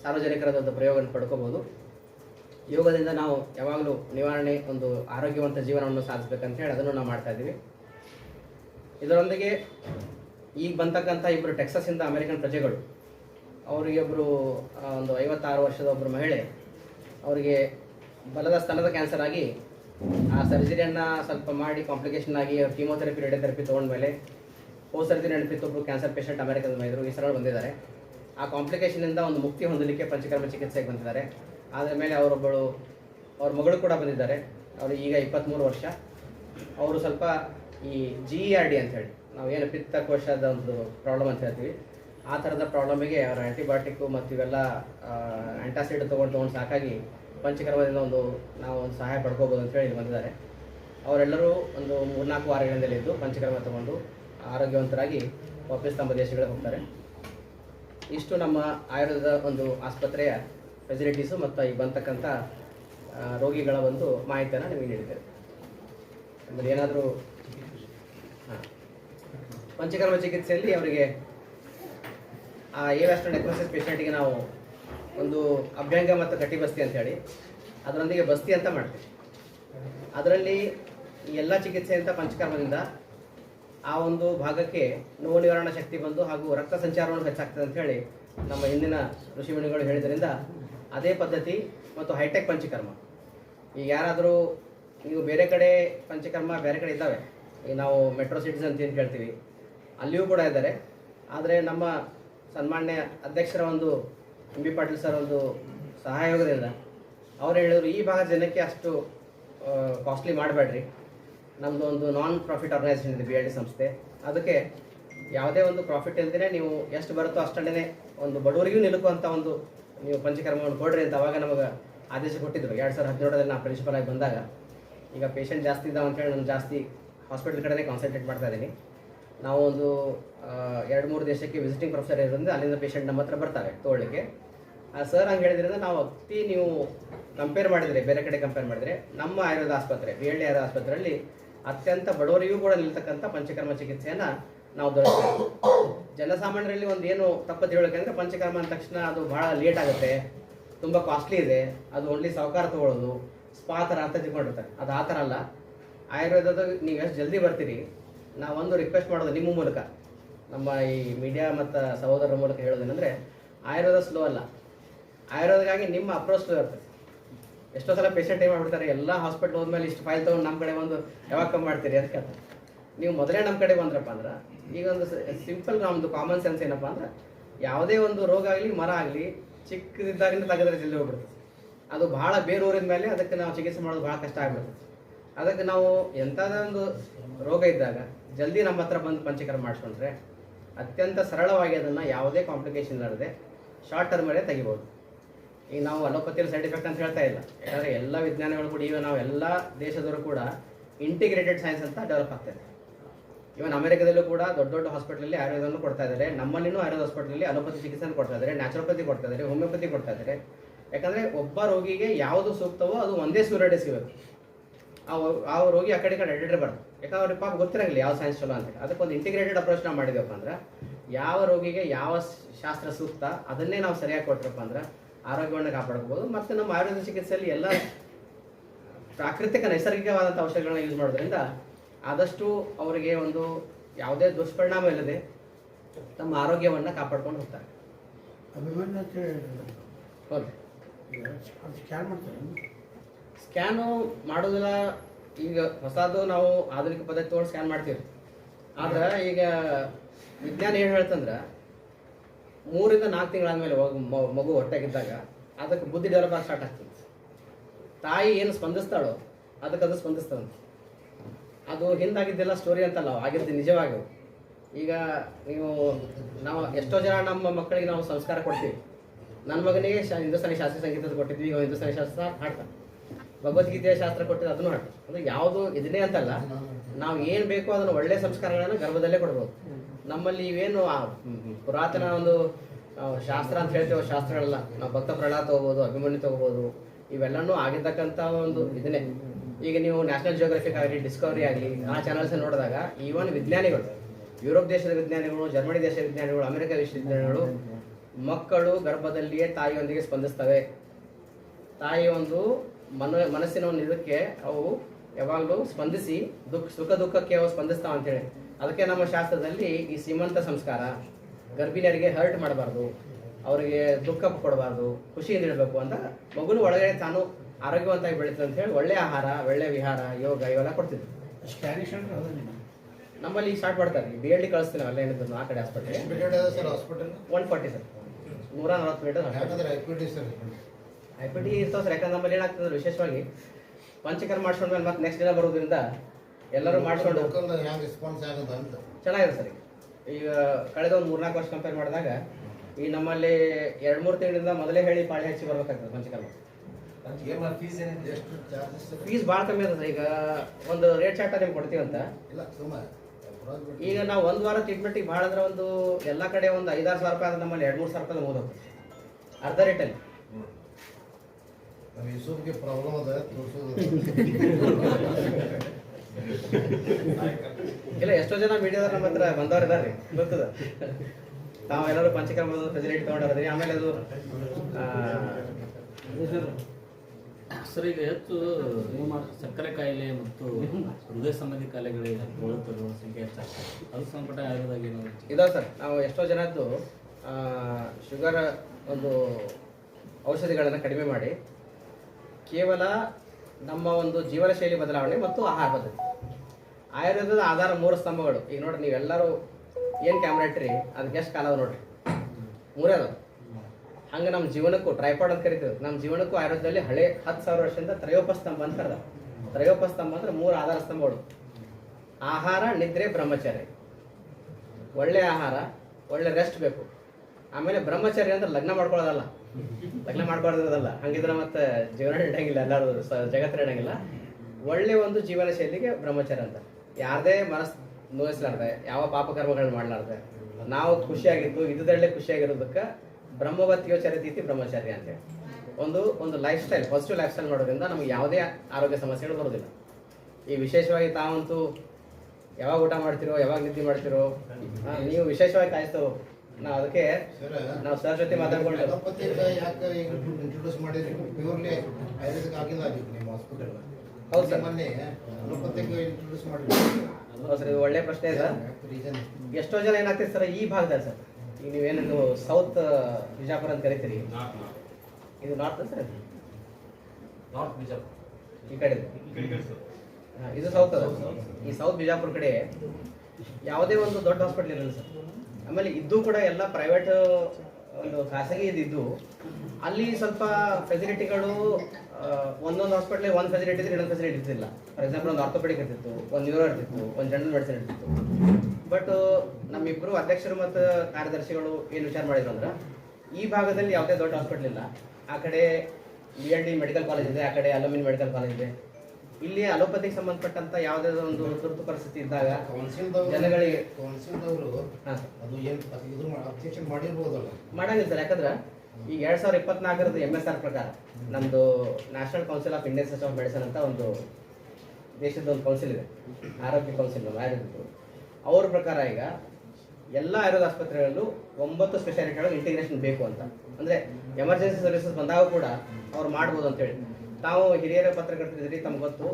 C: ಸಾರ್ವಜನಿಕರದ ಒಂದು ಪ್ರಯೋಗವನ್ನು ಪಡ್ಕೋಬೋದು. ಯೋಗದಿಂದ ನಾವು ಯಾವಾಗಲೂ ನಿವಾರಣೆ, ಒಂದು ಆರೋಗ್ಯವಂತ ಜೀವನವನ್ನು ಸಾಧಿಸ್ಬೇಕಂತ ಹೇಳಿ ಅದನ್ನು ನಾವು ಮಾಡ್ತಾ ಇದ್ದೀವಿ. ಇದರೊಂದಿಗೆ ಈಗ ಬಂತಕ್ಕಂಥ ಇಬ್ಬರು ಟೆಕ್ಸಸಿಂದ ಅಮೆರಿಕನ್ ಪ್ರಜೆಗಳು ಅವರಿಗೆ ಒಬ್ಬರು ಒಂದು ಐವತ್ತಾರು ವರ್ಷದ ಒಬ್ಬರು ಮಹಿಳೆ, ಅವರಿಗೆ ಬಲದ ಸ್ತನದ ಕ್ಯಾನ್ಸರ್ ಆಗಿ ಆ ಸರ್ಜರಿಯನ್ನು ಸ್ವಲ್ಪ ಮಾಡಿ ಕಾಂಪ್ಲಿಕೇಶನ್ ಆಗಿ ಕೀಮೋಥೆರಪಿ ರೇಡಿಯೋಥೆರಪಿ ತೊಗೊಂಡ್ಮೇಲೆ ಹೋದ ಸರ್ಜರಿ ನೆನಪಿತ್ತು ಒಬ್ಬರು ಕ್ಯಾನ್ಸರ್ ಪೇಷಂಟ್ ಅಮೆರಿಕದ ಮೈದರು ಈ ಬಂದಿದ್ದಾರೆ. ಆ ಕಾಂಪ್ಲಿಕೇಶನಿಂದ ಒಂದು ಮುಕ್ತಿ ಹೊಂದಲಿಕ್ಕೆ ಪಂಚಕರ್ಮ ಚಿಕಿತ್ಸೆಗೆ ಬಂದಿದ್ದಾರೆ. ಅದರ ಮೇಲೆ ಅವರೊಬ್ಬಳು, ಅವ್ರ ಮಗಳು ಕೂಡ ಬಂದಿದ್ದಾರೆ. ಅವರು ಈಗ ಇಪ್ಪತ್ತ್ಮೂರು ವರ್ಷ. ಅವರು ಸ್ವಲ್ಪ ಈ ಜಿ ಇ ಆರ್ ಡಿ ಅಂತ ಹೇಳಿ ನಾವು ಏನು ಪಿತ್ತಕೋಶದ ಒಂದು ಪ್ರಾಬ್ಲಮ್ ಅಂತ ಹೇಳ್ತೀವಿ. ಆ ಥರದ ಪ್ರಾಬ್ಲಮಿಗೆ ಅವರ ಆ್ಯಂಟಿಬಯೋಟಿಕ್ಕು ಮತ್ತು ಇವೆಲ್ಲ ಆ್ಯಂಟಾಸಿಡ್ ತೊಗೊಂಡು ತೊಗೊಂಡು ಸಾಕಾಗಿ ಪಂಚಕರ್ಮದಿಂದ ಒಂದು ನಾವು ಒಂದು ಸಹಾಯ ಪಡ್ಕೋಬೋದು ಅಂತ ಹೇಳಿ ಬಂದಿದ್ದಾರೆ. ಅವರೆಲ್ಲರೂ ಒಂದು ಮೂರ್ನಾಲ್ಕು ವಾರಗಳಿಂದಲೇ ಇದ್ದು ಪಂಚಕರ್ಮ ತಗೊಂಡು ಆರೋಗ್ಯವಂತರಾಗಿ ವಾಪಸ್ ತಮ್ಮ ದೇಶಗಳಿಗೆ ಹೋಗ್ತಾರೆ. ಇಷ್ಟು ನಮ್ಮ ಆಯುರ್ವೇದ ಒಂದು ಆಸ್ಪತ್ರೆಯ ಫೆಸಿಲಿಟೀಸು ಮತ್ತು ಈ ಬಂತಕ್ಕಂಥ ರೋಗಿಗಳ ಒಂದು ಮಾಹಿತಿಯನ್ನು ನಿಮಗೆ ನೀಡಿದ್ದೇವೆ ಆಮೇಲೆ ಏನಾದರೂ ಪಂಚಕರ್ಮ ಚಿಕಿತ್ಸೆಯಲ್ಲಿ ಅವರಿಗೆ ಆ ಎ ವ್ಯಾಸ್ಟರ್ ನೆಕ್ರೋಸಿಸ್ ಪೇಷಂಟಿಗೆ ನಾವು ಒಂದು ಅಭ್ಯಂಗ ಮತ್ತು ಗಟ್ಟಿ ಬಸ್ತಿ ಅಂತ ಹೇಳಿ ಅದರೊಂದಿಗೆ ಬಸ್ತಿ ಅಂತ ಮಾಡ್ತೀವಿ. ಅದರಲ್ಲಿ ಎಲ್ಲ ಚಿಕಿತ್ಸೆ ಅಂತ ಪಂಚಕರ್ಮದಿಂದ ಆ ಒಂದು ಭಾಗಕ್ಕೆ ನೋವು ನಿವಾರಣಾ ಶಕ್ತಿ ಬಂದು ಹಾಗೂ ರಕ್ತ ಸಂಚಾರವನ್ನು ಹೆಚ್ಚಾಗ್ತದೆ ಅಂತ ಹೇಳಿ ನಮ್ಮ ಹಿಂದಿನ ಋಷಿಮುನಿಗಳು ಹೇಳಿದ್ರಿಂದ ಅದೇ ಪದ್ಧತಿ ಮತ್ತು ಹೈಟೆಕ್ ಪಂಚಕರ್ಮ. ಈಗ ಯಾರಾದರೂ ನೀವು ಬೇರೆ ಕಡೆ ಪಂಚಕರ್ಮ ಬೇರೆ ಕಡೆ ಇದ್ದಾವೆ, ಈಗ ನಾವು ಮೆಟ್ರೋ ಸಿಟೀಸ್ ಅಂತ ಏನು ಕೇಳ್ತೀವಿ ಅಲ್ಲಿಯೂ ಕೂಡ ಇದ್ದಾರೆ. ಆದರೆ ನಮ್ಮ ಸನ್ಮಾನ್ಯ ಅಧ್ಯಕ್ಷರ ಒಂದು ಎಂ ಬಿ ಪಾಟೀಲ್ ಸರ್ ಒಂದು ಸಹಯೋಗದಿಂದ ಅವ್ರು ಹೇಳಿದ್ರು, ಈ ಭಾಗ ಜನಕ್ಕೆ ಅಷ್ಟು ಕಾಸ್ಟ್ಲಿ ಮಾಡಬೇಡ್ರಿ. ನಮ್ಮದು ಒಂದು ನಾನ್ ಪ್ರಾಫಿಟ್ ಆರ್ಗನೈಸೇಷನ್ ಇದೆ ಬಿ ಎಲ್ ಡಿ ಸಂಸ್ಥೆ. ಅದಕ್ಕೆ ಯಾವುದೇ ಒಂದು ಪ್ರಾಫಿಟ್ ಇಲ್ದೇ ನೀವು ಎಷ್ಟು ಬರುತ್ತೋ ಅಷ್ಟೇ ಒಂದು ಬಡವರಿಗೂ ನಿಲುಕುವಂಥ ಒಂದು ನೀವು ಪಂಚಕರ್ಮವನ್ನು ಕೊಡ್ರಿ ಅಂತ ಅವಾಗ ನಮಗೆ ಆದೇಶ ಕೊಟ್ಟಿದ್ರು. ಎರಡು ಸಾವಿರದ ಹದಿನೇಳರಲ್ಲಿ ನಾನು ಪ್ರಿನ್ಸಿಪಲ್ ಆಗಿ ಬಂದಾಗ. ಈಗ ಪೇಷಂಟ್ ಜಾಸ್ತಿ ಇದ್ದಾವೆ ಅಂತೇಳಿ ನಾನು ಜಾಸ್ತಿ ಹಾಸ್ಪಿಟಲ್ ಕಡೆನೇ ಕಾನ್ಸಂಟ್ರೇಟ್ ಮಾಡ್ತಾ ಇದ್ದೀನಿ. ನಾವು ಒಂದು ಎರಡು ಮೂರು ದೇಶಕ್ಕೆ ವಿಸಿಟಿಂಗ್ ಪ್ರೊಫೆಸರ್ ಇರೋದ್ರಿಂದ ಅಲ್ಲಿಂದ ಪೇಷಂಟ್ ನಮ್ಮ ಹತ್ರ ಬರ್ತಾರೆ ತೊಗೊಳ್ಳಿಕ್ಕೆ ಆ ಸರ್ ಹಂಗೆ ಹೇಳಿದ್ರಿಂದ ನಾವು ಅತಿ ನೀವು ಕಂಪೇರ್ ಮಾಡಿದರೆ, ಬೇರೆ ಕಡೆ ಕಂಪೇರ್ ಮಾಡಿದರೆ ನಮ್ಮ ಆಯುರ್ವೇದ ಆಸ್ಪತ್ರೆ ಬಿ ಎಲ್ ಡಿ ಆಯುರ್ವೇದ ಆಸ್ಪತ್ರೆಯಲ್ಲಿ ಅತ್ಯಂತ ಬಡವರಿಗೂ ಕೂಡ ನಿಲ್ತಕ್ಕಂಥ ಪಂಚಕರ್ಮ ಚಿಕಿತ್ಸೆಯನ್ನು ನಾವು ದೊರಕಿಸ್ತೇವೆ ಜನಸಾಮಾನ್ಯರಲ್ಲಿ ಒಂದು ಏನು ತಪ್ಪು ಅಂದರೆ ಪಂಚಕರ್ಮ ಅಂದ ತಕ್ಷಣ ಅದು ಭಾಳ ಲೇಟ್ ಆಗುತ್ತೆ, ತುಂಬ ಕಾಸ್ಟ್ಲಿ ಇದೆ, ಅದು ಓನ್ಲಿ ಸಾವುಕಾರ ತೊಗೊಳ್ಳೋದು ಸ್ಪಾ ಥರ ಅಂತ ತಿಳ್ಕೊಂಡಿರ್ತಾರೆ. ಅದು ಆ ಥರ ಅಲ್ಲ. ಆಯುರ್ವೇದದ ನೀವು ಎಷ್ಟು ಜಲ್ದಿ ಬರ್ತೀರಿ ನಾವು ಒಂದು ರಿಕ್ವೆಸ್ಟ್ ಮಾಡೋದು ನಿಮ್ಮ ಮೂಲಕ. ನಮ್ಮ ಈ ಮೀಡಿಯಾ ಮತ್ತು ಸಹೋದರರ ಮೂಲಕ ಹೇಳೋದೇನೆಂದರೆ, ಆಯುರ್ವೇದ ಸ್ಲೋ ಅಲ್ಲ. ಆಯುರ್ವೇದಕ್ಕಾಗಿ ನಿಮ್ಮ ಅಪ್ರೋಚ್ ಸ್ಲೋ ಇರ್ತದೆ. ಎಷ್ಟೋ ಸಲ ಪೇಷಂಟ್ ಏನು ಮಾಡ್ಬಿಡ್ತಾರೆ, ಎಲ್ಲ ಹಾಸ್ಪಿಟ್ಲ್ ಹೋದ್ಮೇಲೆ ಇಷ್ಟು ಫೈಲ್ ತೊಗೊಂಡು ನಮ್ಮ ಕಡೆ ಒಂದು ಯಾವಾಗ ಕಮ್ಮಿ ಮಾಡ್ತೀರಿ ಅಂತ ಕೇಳ್ತಾರೆ. ನೀವು ಮೊದಲೇ ನಮ್ಮ ಕಡೆ ಬಂದ್ರಪ್ಪ ಅಂದ್ರೆ, ಈಗ ಒಂದು ಸಿಂಪಲ್ ನಮ್ಮದು ಕಾಮನ್ ಸೆನ್ಸ್ ಏನಪ್ಪ ಅಂದ್ರೆ, ಯಾವುದೇ ಒಂದು ರೋಗ ಆಗಲಿ, ಮರ ಆಗಲಿ, ಚಿಕ್ಕದಿದ್ದಾಗಿಂದ ತೆಗೆದ್ರೆ ಜಲ್ದಿ ಹೋಗ್ಬಿಡ್ತದೆ ಅದು ಭಾಳ ಬೇರೂರಿದ ಮೇಲೆ ಅದಕ್ಕೆ ನಾವು ಚಿಕಿತ್ಸೆ ಮಾಡೋದು ಭಾಳ ಕಷ್ಟ ಆಗ್ಬಿಡ್ತದೆ ಅದಕ್ಕೆ ನಾವು ಎಂಥದೇ ಒಂದು ರೋಗ ಇದ್ದಾಗ ಜಲ್ದಿ ನಮ್ಮ ಹತ್ರ ಬಂದು ಪಂಚಕರ್ಮ ಮಾಡಿಸ್ಕೊಂಡ್ರೆ ಅತ್ಯಂತ ಸರಳವಾಗಿ ಅದನ್ನು ಯಾವುದೇ ಕಾಂಪ್ಲಿಕೇಶನ್ ಇಲ್ಲದೆ ಶಾರ್ಟ್ ಟರ್ಮಲ್ಲೇ ತೆಗಿಬೋದು. ಈಗ ನಾವು ಅಲೋಪತಿಯಲ್ಲಿ ಸೈಡ್ ಎಫೆಕ್ಟ್ ಅಂತ ಹೇಳ್ತಾ ಇಲ್ಲ. ಯಾಕಂದರೆ ಎಲ್ಲ ವಿಜ್ಞಾನಗಳು ಕೂಡ ಈಗ ನಾವು ಎಲ್ಲ ದೇಶದವರು ಕೂಡ ಇಂಟಿಗ್ರೇಟೆಡ್ ಸೈನ್ಸ್ ಅಂತ ಡೆವಲಪ್ ಆಗ್ತಾಯಿದೆ ಇವನ್ ಅಮೆರಿಕದಲ್ಲೂ ಕೂಡ ದೊಡ್ಡ ದೊಡ್ಡ ಹಾಸ್ಪಿಟಲಲ್ಲಿ ಆಯುರ್ವೇದವನ್ನು ಕೊಡ್ತಾ ಇದ್ದಾರೆ ನಮ್ಮಲ್ಲಿನೂ ಆಯುರ್ವೇದ ಹಾಸ್ಪಿಟಲಲ್ಲಿ ಅಲೋಪತಿ ಚಿಕಿತ್ಸೆ ಕೊಡ್ತಾ ಇದ್ದಾರೆ ನ್ಯಾಚುರೋಪತಿ ಕೊಡ್ತಾ ಇದ್ದಾರೆ ಹೋಮಿಯೋಪತಿ ಕೊಡ್ತಾ ಇದ್ದಾರೆ ಯಾಕಂದರೆ ಒಬ್ಬ ರೋಗಿಗೆ ಯಾವುದು ಸೂಕ್ತವೋ ಅದು ಒಂದೇ ಸೂರ್ಯಡೆ ಸಿಗಬೇಕು ಆ ಅವ್ರು ರೋಗಿ ಆ ಕಡೆ ಕಡೆ ಬರ್ಬೋದು ಯಾಕಂದ್ರೆ ಅವ್ರಿಗೆ ಪಾಪ ಗೊತ್ತಿರಂಗಿಲ್ಲ ಯಾವ ಸೈನ್ಸ್ ಚಲೋ ಅಂತ ಅದಕ್ಕೆ ಒಂದು ಇಂಟಿಗ್ರೇಟೆಡ್ ಅಪ್ರೋಚ್ ನಾವು ಮಾಡಿದ್ದೇವಪ್ಪ ಅಂದ್ರೆ ಯಾವ ರೋಗಿಗೆ ಯಾವ ಶಾಸ್ತ್ರ ಸೂಕ್ತ ಅದನ್ನೇ ನಾವು ಸರಿಯಾಗಿ ಕೊಟ್ಟರಪ್ಪ ಅಂದ್ರೆ ಆರೋಗ್ಯವನ್ನು ಕಾಪಾಡ್ಕೋಬೋದು ಮತ್ತು ನಮ್ಮ ಆಯುರ್ವೇದ ಚಿಕಿತ್ಸೆಯಲ್ಲಿ ಎಲ್ಲ ಪ್ರಾಕೃತಿಕ ನೈಸರ್ಗಿಕವಾದಂಥ ಔಷಧಗಳನ್ನ ಯೂಸ್ ಮಾಡೋದ್ರಿಂದ ಆದಷ್ಟು ಅವರಿಗೆ ಒಂದು ಯಾವುದೇ ದುಷ್ಪರಿಣಾಮ ಇಲ್ಲದೆ ತಮ್ಮ ಆರೋಗ್ಯವನ್ನು ಕಾಪಾಡ್ಕೊಂಡು ಹೋಗ್ತಾರೆ.
A: ಅಭಿಮಾನ ಅಂತ ಹೇಳಿ ಸ್ಕ್ಯಾನ್ ಮಾಡ್ತಾರೆ.
C: ಸ್ಕ್ಯಾನು ಮಾಡೋದಿಲ್ಲ. ಈಗ ಹೊಸದು ನಾವು ಆಧುನಿಕ ಪದ್ಧತಿ ತೊಗೊಂಡು ಸ್ಕ್ಯಾನ್ ಮಾಡ್ತೀವಿ. ಆದ್ರೆ ಈಗ ವಿಜ್ಞಾನ ಏನು ಹೇಳ್ತಂದ್ರೆ, ಮೂರಿಂದ ನಾಲ್ಕು ತಿಂಗಳಾದ್ಮೇಲೆ ಮಗು ಹೊಟ್ಟೆಗಿದ್ದಾಗ ಅದಕ್ಕೆ ಬುದ್ಧಿ ಡೆವಲಪ್ ಆಗಿ ಸ್ಟಾರ್ಟ್ ಆಗ್ತದೆ. ತಾಯಿ ಏನು ಸ್ಪಂದಿಸ್ತಾಳೋ ಅದಕ್ಕೆ ಅದು ಸ್ಪಂದಿಸ್ತದಂತೆ. ಅದು ಹಿಂದಾಗಿದ್ದೆಲ್ಲ ಸ್ಟೋರಿ ಅಂತಲ್ಲ ಆಗಿದ್ದು ನಿಜವಾಗಿ ಈಗ ನೀವು ನಾವು ಎಷ್ಟೋ ಜನ ನಮ್ಮ ಮಕ್ಕಳಿಗೆ ನಾವು ಸಂಸ್ಕಾರ ಕೊಡ್ತೀವಿ. ನನ್ನ ಮಗನಿಗೆ ಹಿಂದೂಸ್ತಾನಿ ಶಾಸ್ತ್ರೀಯ ಸಂಗೀತದ ಕೊಟ್ಟಿದ್ವಿ, ಈಗ ಹಿಂದೂಸ್ತಾನಿ ಶಾಸ್ತ್ರ ಹಾಡ್ತಾನೆ. ಭಗವದ್ಗೀತೆಯ ಶಾಸ್ತ್ರ ಕೊಟ್ಟಿದ್ದು ಅದನ್ನು ಹಾಡು ಅಂದ್ರೆ ಯಾವುದು ಇದನ್ನೇ ಅಂತಲ್ಲ, ನಾವು ಏನು ಬೇಕೋ ಅದನ್ನು ಒಳ್ಳೆ ಸಂಸ್ಕಾರಗಳನ್ನು ಗರ್ಭದಲ್ಲೇ ಕೊಡ್ಬೋದು. ನಮ್ಮಲ್ಲಿ ಇವೇನು ಪುರಾತನ ಒಂದು ಶಾಸ್ತ್ರ ಅಂತ ಹೇಳ್ತೇವೆ ಶಾಸ್ತ್ರಗಳಲ್ಲ. ನಾವು ಭಕ್ತ ಪ್ರಹ್ಲಾದ ತಗೋಬೋದು, ಅಭಿಮನ್ಯು ತಗೋಬೋದು, ಇವೆಲ್ಲನೂ ಆಗಿರ್ತಕ್ಕಂಥ ಒಂದು ಇದನ್ನೇ. ಈಗ ನೀವು ನ್ಯಾಷನಲ್ ಜಿಯೋಗ್ರಫಿಕ್ ಆಗಲಿ ಡಿಸ್ಕವರಿ ಆಗಲಿ, ಆ ಚಾನಲ್ಸ್ ನೋಡಿದಾಗ ಈವನ್ ವಿಜ್ಞಾನಿಗಳು ಯುರೋಪ್ ದೇಶದ ವಿಜ್ಞಾನಿಗಳು ಜರ್ಮನಿ ದೇಶದ ವಿಜ್ಞಾನಿಗಳು ಅಮೆರಿಕ ದೇಶದ ವಿಜ್ಞಾನಿಗಳು, ಮಕ್ಕಳು ಗರ್ಭದಲ್ಲಿಯೇ ತಾಯಿಯೊಂದಿಗೆ ಸ್ಪಂದಿಸ್ತವೆ. ತಾಯಿ ಒಂದು ಮನ ಮನಸ್ಸಿನ ಒಂದು ಇದಕ್ಕೆ ಅವು ಯಾವಾಗಲೂ ಸ್ಪಂದಿಸಿ ದುಃಖ ಸುಖ ದುಃಖಕ್ಕೆ ಅವು ಸ್ಪಂದಿಸ್ತಾವ ಅಂತೇಳಿ. ಅದಕ್ಕೆ ನಮ್ಮ ಶಾಸ್ತ್ರದಲ್ಲಿ ಈ ಸೀಮಂತ ಸಂಸ್ಕಾರ ಗರ್ಭಿಣಿಯರಿಗೆ ಹರ್ಟ್ ಮಾಡಬಾರ್ದು ಅವರಿಗೆ ದುಃಖ ಕೊಡಬಾರ್ದು ಖುಷಿಯಿಂದ ಇಡಬೇಕು ಅಂತ ಮಗುನು ಒಳಗಡೆ ತಾನು ಆರೋಗ್ಯವಂತಾಗಿ ಬೆಳೀತದೆ ಅಂತ ಹೇಳಿ ಒಳ್ಳೆ ಆಹಾರ ಒಳ್ಳೆ ವಿಹಾರ ಯೋಗ ಇವೆಲ್ಲ
A: ಕೊಡ್ತಿದ್ರು.
C: ನಮ್ಮಲ್ಲಿ ಸ್ಟಾರ್ಟ್ ಮಾಡ್ತಾರೆ. ಬಿ ಎಲ್ ಡಿ ಕಳಿಸ್ತೀನಿ ಅಲ್ಲೇ ಏನಿದ್ರು ಆ ಕಡೆ ಹಾಸ್ಪಿಟಲ್ ಒನ್ ಫಾರ್ಟಿ ಸರ್ ನೂರ ನಲವತ್ತು ಮೀಟರ್
D: ಐಕ್ವಿಟಿ ಸರ್
C: ಇರ್ತಾವೆ ಯಾಕಂದ್ರೆ ನಮ್ಮಲ್ಲಿ ಏನಾಗ್ತದೆ ವಿಶೇಷವಾಗಿ ಪಂಚಕರ್ಮ ಮಾಡ್ಸ್ಕೊಂಡ್ಮೇಲೆ ಮತ್ತೆ ನೆಕ್ಸ್ಟ್ ದಿನ ಬರೋದ್ರಿಂದ ಎಲ್ಲರೂ ಮಾಡಿಸ್ಕೊಂಡು
D: ರೆಸ್ಪಾನ್ಸ್ ಆಗುತ್ತೆ ಅಂತ
C: ಚೆನ್ನಾಗಿದೆ ಸರ್ ಈಗ ಕಳೆದ ಒಂದು ಮೂರ್ನಾಲ್ಕು ವರ್ಷ ಕಂಪೇರ್ ಮಾಡಿದಾಗ ಈ ನಮ್ಮಲ್ಲಿ ಎರಡು ಮೂರು ತಿಂಗಳಿಂದ ಮೊದಲೇ ಹೇಳಿ ಪಾಳಿ ಹಚ್ಚಿ ಬರ್ಬೇಕಾಗ್ತದೆ ಪಂಚಕರ್ಮ.
D: ಫೀಸ್ ಏನಿದೆ? ಎಷ್ಟು ಚಾರ್ಜಸ್
C: ಫೀಸ್ ಭಾಳ ಕಮ್ಮಿ ಅದ ಸರ್ ಈಗ ಒಂದು ರೇಟ್ ಚಾರ್ಟ ನಿಮ್ಗೆ ಕೊಡ್ತೀವಂತ ಈಗ ನಾವು ಒಂದು ವಾರ ಟ್ರೀಟ್ಮೆಂಟಿಗೆ ಭಾಳ ಅಂದ್ರೆ ಒಂದು ಎಲ್ಲ ಕಡೆ ಒಂದು ಐದಾರು ಸಾವಿರ ರೂಪಾಯಿ ಆದ್ರೆ ನಮ್ಮಲ್ಲಿ ಎರಡು ಮೂರು ಸಾವಿರ ರೂಪಾಯಿ ಮುಗಿದೋಗ್ತದೆ ಅರ್ಧ ರೇಟಲ್ಲಿ
D: ನಮ್ಮ ಯೂಸುಫ್ಗೆ ಪ್ರಾಬ್ಲಮ್ ಅದ ತೋರಿಸೋದು.
C: ಇಲ್ಲ ಎಷ್ಟೋ ಜನ ಮೀಡಿಯಾದ ನಮ್ಮ ಹತ್ರ ಬಂದವ್ರು ಇದಾರೆ ಗೊತ್ತದ? ನಾವು ಎಲ್ಲರೂ ಪಂಚಕರ್ಮದ ಫೆಸಿಲಿಟಿ ತಗೊಂಡಿರೋದ್ರಿ ಆಮೇಲೆ ಅದು ಆ,
E: ಸರ್ ಈಗ ಹೆಚ್ಚು ಸಕ್ಕರೆ ಕಾಯಿಲೆ ಮತ್ತು ಹೃದಯ ಸಂಬಂಧಿ ಕಾಯಿಲೆಗಳು ಬಳಲುತ್ತಿರುವ ಸಂಖ್ಯೆ ಹೆಚ್ಚಾಗ್ತದೆ ಅದು ಸಂಕಟ ಆಯುರ್ವೇದಾಗ ಏನಾದ್ರು
C: ಇದಾವೆ ಸರ್ ನಾವು ಎಷ್ಟೋ ಜನದ್ದು ಶುಗರ್ ಒಂದು ಔಷಧಿಗಳನ್ನು ಕಡಿಮೆ ಮಾಡಿ ಕೇವಲ ನಮ್ಮ ಒಂದು ಜೀವನ ಶೈಲಿ ಬದಲಾವಣೆ ಮತ್ತು ಆಹಾರ ಪದ್ಧತಿ. ಆಯುರ್ವೇದದ ಆಧಾರ ಮೂರು ಸ್ತಂಭಗಳು. ಈಗ ನೋಡ್ರಿ, ನೀವೆಲ್ಲರೂ ಏನು ಕ್ಯಾಮ್ರಾ ಇಟ್ಟಿರಿ? ಅದಕ್ಕೆ ಎಷ್ಟು ಕಾಲ ನೋಡ್ರಿ? ಮೂರೇ ಅದಾವ. ಹಂಗೆ ನಮ್ಮ ಜೀವನಕ್ಕೂ ಟ್ರೈಪಾಡ್ ಅಂತ ಕರಿತೀವಿ. ನಮ್ಮ ಜೀವನಕ್ಕೂ ಆಯುರ್ವೇದದಲ್ಲಿ ಹಳೆ ಹತ್ತು ಸಾವಿರ ವರ್ಷದಿಂದ ತ್ರಯೋಪಸ್ತಂಭ ಅಂತ ಕರೆದ ತ್ರಯೋಪಸ್ತಂಭ ಅಂದ್ರೆ ಮೂರು ಆಧಾರ ಸ್ತಂಭಗಳು. ಆಹಾರ, ನಿದ್ರೆ, ಬ್ರಹ್ಮಚರ್ಯ. ಒಳ್ಳೆ ಆಹಾರ, ಒಳ್ಳೆ ರೆಸ್ಟ್ ಬೇಕು. ಆಮೇಲೆ ಬ್ರಹ್ಮಚರ್ಯ ಅಂದ್ರೆ ಲಗ್ನ ಮಾಡ್ಕೊಳ್ಳೋದಲ್ಲ. ಲಗ್ನ ಮಾಡಬಾರ್ದಿರೋದಲ್ಲ ಹಂಗಿದ್ರೆ ಮತ್ತೆ ಜೀವನ ನಡೆಯಂಗಿಲ್ಲ ಎಲ್ಲರೂ ಜಗತ್ತು ನಡೆಯಂಗಿಲ್ಲ. ಒಳ್ಳೆ ಒಂದು ಜೀವನ ಶೈಲಿಗೆ ಬ್ರಹ್ಮಚರ್ಯ ಅಂತ. ಯಾರದೇ ಮನಸ್ ನೋಯಿಸ್ಲಾರ್ದೆ, ಯಾವ ಪಾಪಕರ್ಮಗಳನ್ನ ಮಾಡ್ಲಾರ್ದೆ, ನಾವು ಖುಷಿಯಾಗಿದ್ದು, ಇದ್ದದರಲ್ಲೇ ಖುಷಿಯಾಗಿರೋದಕ್ಕೆ ಬ್ರಹ್ಮವತಿಯೋ ರೀತಿ ಬ್ರಹ್ಮಚಾರ್ಯ ಅಂತೇಳಿ ಒಂದು ಒಂದು lifestyle positive lifestyle ಮಾಡೋದ್ರಿಂದ ನಮ್ಗೆ ಯಾವುದೇ ಆರೋಗ್ಯ ಸಮಸ್ಯೆಗಳು ಬರೋದಿಲ್ಲ. ಈ ವಿಶೇಷವಾಗಿ ತಾವಂತೂ ಯಾವಾಗ ಊಟ ಮಾಡ್ತಿರೋ, ಯಾವಾಗ ನಿದ್ದೆ ಮಾಡ್ತಿರೋ ನೀವು ವಿಶೇಷವಾಗಿ ಕಾಯಿಸ್ತೋ ನಾವು ಅದಕ್ಕೆ
D: ಸರ್
C: ನಾವು ಸರ್ ಜೊತೆ ಮಾತಾಡ್ಕೊಂಡು ಹೌದು ಸರ್.
D: ಮೊನ್ನೆ
C: ಹೌದು ಸರ್ ಇದು ಒಳ್ಳೆ ಪ್ರಶ್ನೆ
D: ಸರ್.
C: ಎಷ್ಟೋ ಜನ ಏನಾಗ್ತದೆ ಸರ್ ಈ ಭಾಗದಲ್ಲಿ ಸರ್? ಈಗ ನೀವೇನಿದು ಸೌತ್ ಬಿಜಾಪುರ ಅಂತ ಕರಿತೀರಿ? ಇದು ನಾರ್ತ್ ಸರ್
E: ನಾರ್ತ್ ಬಿಜಾಪುರ.
C: ಈ ಕಡೆ ಇದು? ಸೌತ್ ಅದ. ಈ ಸೌತ್ ಬಿಜಾಪುರ ಕಡೆ ಯಾವುದೇ ಒಂದು ದೊಡ್ಡ ಹಾಸ್ಪಿಟಲ್ ಇರಲ್ಲ ಸರ್. ಆಮೇಲೆ ಇದ್ದು ಕೂಡ ಎಲ್ಲ ಪ್ರೈವೇಟ್ ಒಂದು ಖಾಸಗಿ ಇದ್ದು ಅಲ್ಲಿ ಸ್ವಲ್ಪ ಫೆಸಿಲಿಟಿಗಳು ಒಂದೊಂದು ಹಾಸ್ಪಿಟ್ಲಿಗೆ ಒಂದು ಫೆಸಿಲಿಟಿ ಇದ್ರೆ ಇನ್ನೊಂದು ಫೆಸಿಲಿಟಿ ಇರ್ತಿಲ್ಲ ಫಾರ್ ಎಕ್ಸಾಂಪಲ್ ಒಂದು ಆರ್ಥೋಪೆಡಿಕ್ ಇರ್ತಿತ್ತು, ಒಂದು ನ್ಯೂರೋ ಇರ್ತಿತ್ತು, ಒಂದು ಜನರಲ್ ಮೆಡಿಸಿನ್ ಇರ್ತಿತ್ತು. ಬಟ್ ನಮ್ಮಿಬ್ಬರು ಅಧ್ಯಕ್ಷರು ಮತ್ತು ಕಾರ್ಯದರ್ಶಿಗಳು ಏನು ವಿಚಾರ ಮಾಡಿದ್ರು ಅಂದ್ರೆ, ಈ ಭಾಗದಲ್ಲಿ ಯಾವುದೇ ದೊಡ್ಡ ಹಾಸ್ಪಿಟಲ್ ಇಲ್ಲ. ಆ ಕಡೆ B L D medical college ಇದೆ, ಆ ಕಡೆ ಅಲುಮಿನ್ ಮೆಡಿಕಲ್ ಕಾಲೇಜ್ ಇದೆ. ಇಲ್ಲಿ ಅಲೋಪತಿಗೆ ಸಂಬಂಧಪಟ್ಟಂತ ಯಾವುದೇ ಒಂದು ತುರ್ತು ಪರಿಸ್ಥಿತಿ ಇದ್ದಾಗ
D: ಕೌನ್ಸಿಲ್ದವರು
C: ಜನಗಳಿಗೆ-
D: ಕೌನ್ಸಿಲ್ದವರು ಅದು ಏನು ಅಬ್ಜೆಕ್ಷನ್ ಮಾಡಿರ್ಬೋದಲ್ಲ.
C: ಮಾಡಂಗಿಲ್ಲ ಸರ್ ಯಾಕಂದ್ರೆ ಈಗ ಎರಡ್ ಸಾವಿರದ ಇಪ್ಪತ್ನಾಲ್ಕರದ್ದು ಎಂ ಎಸ್ ಆರ್ ಪ್ರಕಾರ ನಮ್ದು national council of Indian system of medicine ಅಂತ ಒಂದು ದೇಶದ ಒಂದು ಕೌನ್ಸಿಲ್ ಇದೆ. ಆರೋಗ್ಯ ಕೌನ್ಸಿಲ್ ಆಯುರ್ವೇದದ್ದು. ಅವ್ರ ಪ್ರಕಾರ ಈಗ ಎಲ್ಲ ಆಯುರ್ವೇದ ಆಸ್ಪತ್ರೆಗಳಲ್ಲೂ ಒಂಬತ್ತು ಸ್ಪೆಷಾಲಿಟಿಗಳು ಇಂಟಿಗ್ರೇಷನ್ ಬೇಕು ಅಂತ. ಅಂದ್ರೆ ಎಮರ್ಜೆನ್ಸಿ ಸರ್ವಿಸಸ್ ಬಂದಾಗ ಕೂಡ ಅವ್ರು ಮಾಡ್ಬೋದು ಅಂತೇಳಿ ತಾವು ಹಿರಿಯರ ಪತ್ರಕರ್ತರಿದ್ರಿ ತಮ್ಗೆ ಗೊತ್ತು.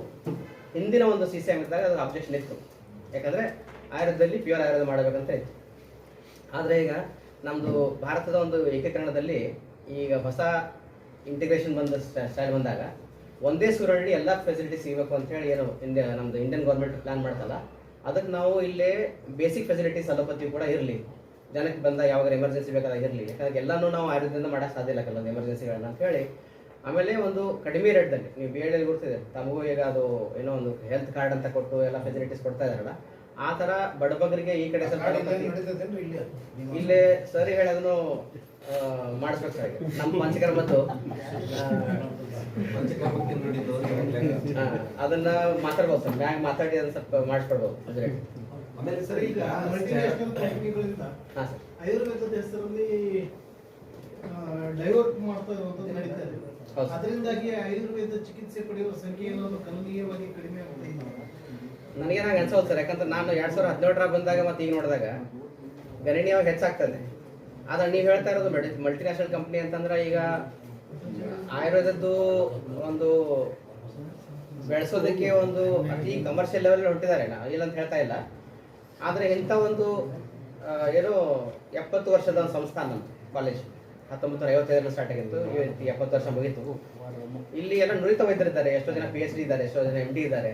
C: ಹಿಂದಿನ ಒಂದು ಸಿ ಸಿ ಎಂ ಇದ್ದಾಗ ಅದು ಅಬ್ಜೆಕ್ಷನ್ ಇತ್ತು. ಯಾಕಂದ್ರೆ ಆಯುರ್ವೇದದಲ್ಲಿ ಪ್ಯೂರ್ ಆಯುರ್ವೇದ ಮಾಡಬೇಕಂತ ಇತ್ತು. ಆದರೆ ಈಗ ನಮ್ಮದು ಭಾರತದ ಒಂದು ಏಕೀಕರಣದಲ್ಲಿ ಈಗ ಹೊಸ ಇಂಟಿಗ್ರೇಷನ್ ಬಂದ ಸ್ಟೈಲ್ ಬಂದಾಗ ಒಂದೇ ಸೂರಲ್ಲಿ ಎಲ್ಲ ಫೆಸಿಲಿಟಿ ಸಿಗಬೇಕು ಅಂತ ಹೇಳಿ ಏನು ಇಂಡಿಯಾ ನಮ್ದು ಇಂಡಿಯನ್ ಗೌರ್ಮೆಂಟ್ ಪ್ಲಾನ್ ಮಾಡ್ತಲ್ಲ, ಅದಕ್ಕೆ ನಾವು ಇಲ್ಲೇ ಬೇಸಿಕ್ ಫೆಸಿಲಿಟೀಸ್ ಅಲೋಪತಿ ಕೂಡ ಇರಲಿ. ಜನಕ್ಕೆ ಬಂದ ಯಾವಾಗ ಎಮರ್ಜೆನ್ಸಿ ಬೇಕಾದಾಗ ಇರಲಿ. ಯಾಕಂದ್ರೆ ಎಲ್ಲನೂ ನಾವು ಆಯುರ್ವೇದದಿಂದ ಮಾಡೋಕ್ಕೆ ಸಾಧ್ಯ ಇಲ್ಲ ಕೆಲವೊಂದು ಎಮರ್ಜೆನ್ಸಿಗಳನ್ನ ಅಂತ ಹೇಳಿ ಆಮೇಲೆ ಒಂದು ಕಡಿಮೆ ರೇಟ್ದಲ್ಲಿ ನೀವು ಬಿ ಎಡ್ ಗೊತ್ತಿದೆ ತಮಗೂ ಈಗ ಅದು ಏನೋ ಒಂದು ಹೆಲ್ತ್ ಕಾರ್ಡ್ ಅಂತ ಕೊಟ್ಟು ಎಲ್ಲ ಫೆಸಿಲಿಟೀಸ್ ಕೊಡ್ತಾ ಇದಾರಲ್ಲ ಆ ಥರ ಬಡಬಗರಿಗೆ ಈ ಕಡೆ ಸ್ವಲ್ಪ
D: ಇಲ್ಲಿ.
C: ಸರಿ ಹೇಳೋದನ್ನು ಮಾಡಿಸ್ಬೇಕು ಸರ್ ನಮ್ಮ ಪಂಚಕರ್ಮದ್ದು. ಅದನ್ನ ಮಾತಾಡ್ಬೋದು ಸರ್ ಮ್ಯಾಗ ಮಾತಾಡಿ ಅದನ್ನ ಸ್ವಲ್ಪ ಮಾಡಿಸ್ಕೊಡ್ಬೋದು
A: ಆಮೇಲೆ ಸರ್ ಈಗ
D: ಆಯುರ್ವೇದದ ಹೆಸರಲ್ಲಿ ಡೈವರ್ಟ್ ಮಾಡ್ತಾ ಇರುವಂತದ್ದು ನಡೀತಾ ಇದೆ. ಅದರಿಂದಾಗಿ ಆಯುರ್ವೇದ ಚಿಕಿತ್ಸೆ ಪಡೆಯುವ ಸಂಖ್ಯೆ ಗಣನೀಯವಾಗಿ ಕಡಿಮೆ ಆಗ್ತಾ ಇದೆ
C: ನನಗೇನಾಗ ಅನ್ಸೋದು ಸರ್ ಯಾಕಂದ್ರೆ ನಾನು ಎರಡ್ ಸಾವಿರ ಹದಿನೇಳರ ಬಂದಾಗ ಮತ್ತೆ ಈಗ ನೋಡಿದಾಗ ಗಣನೀಯವಾಗಿ ಹೆಚ್ಚಾಗ್ತದೆ. ಆದ್ರೆ ನೀವು ಹೇಳ್ತಾ ಇರೋದು ಮಲ್ಟಿ ಮಲ್ಟಿನ್ಯಾಷನಲ್ ಕಂಪ್ನಿ ಅಂತಂದ್ರೆ ಈಗ ಆಯುರ್ವೇದದ್ದು ಒಂದು ಬೆಳೆಸೋದಕ್ಕೆ ಒಂದು ಅತಿ ಕಮರ್ಷಿಯಲ್ ಲೆವೆಲ್ ಹೊಟ್ಟಿದ್ದಾರೆ. ನಾವು ಇಲ್ಲ ಅಂತ ಹೇಳ್ತಾ ಇಲ್ಲ. ಆದರೆ ಇಂಥ ಒಂದು ಏನು ಎಪ್ಪತ್ತು ವರ್ಷದ ಒಂದು ಸಂಸ್ಥಾನ ಕಾಲೇಜ್ ಹತ್ತೊಂಬತ್ತು ನೂರ ಐವತ್ತೈದರಲ್ಲಿ ಸ್ಟಾರ್ಟ್ ಆಗಿತ್ತು ಎಪ್ಪತ್ತು ವರ್ಷ ಮುಗೀತು. ಇಲ್ಲಿ ಎಲ್ಲ ನುರಿತ ವೈದ್ಯರಿದ್ದಾರೆ ಎಷ್ಟೋ ಜನ ಪಿ ಎಚ್ ಡಿ ಇದ್ದಾರೆ, ಎಷ್ಟೋ ಜನ ಎಂ ಡಿ ಇದ್ದಾರೆ.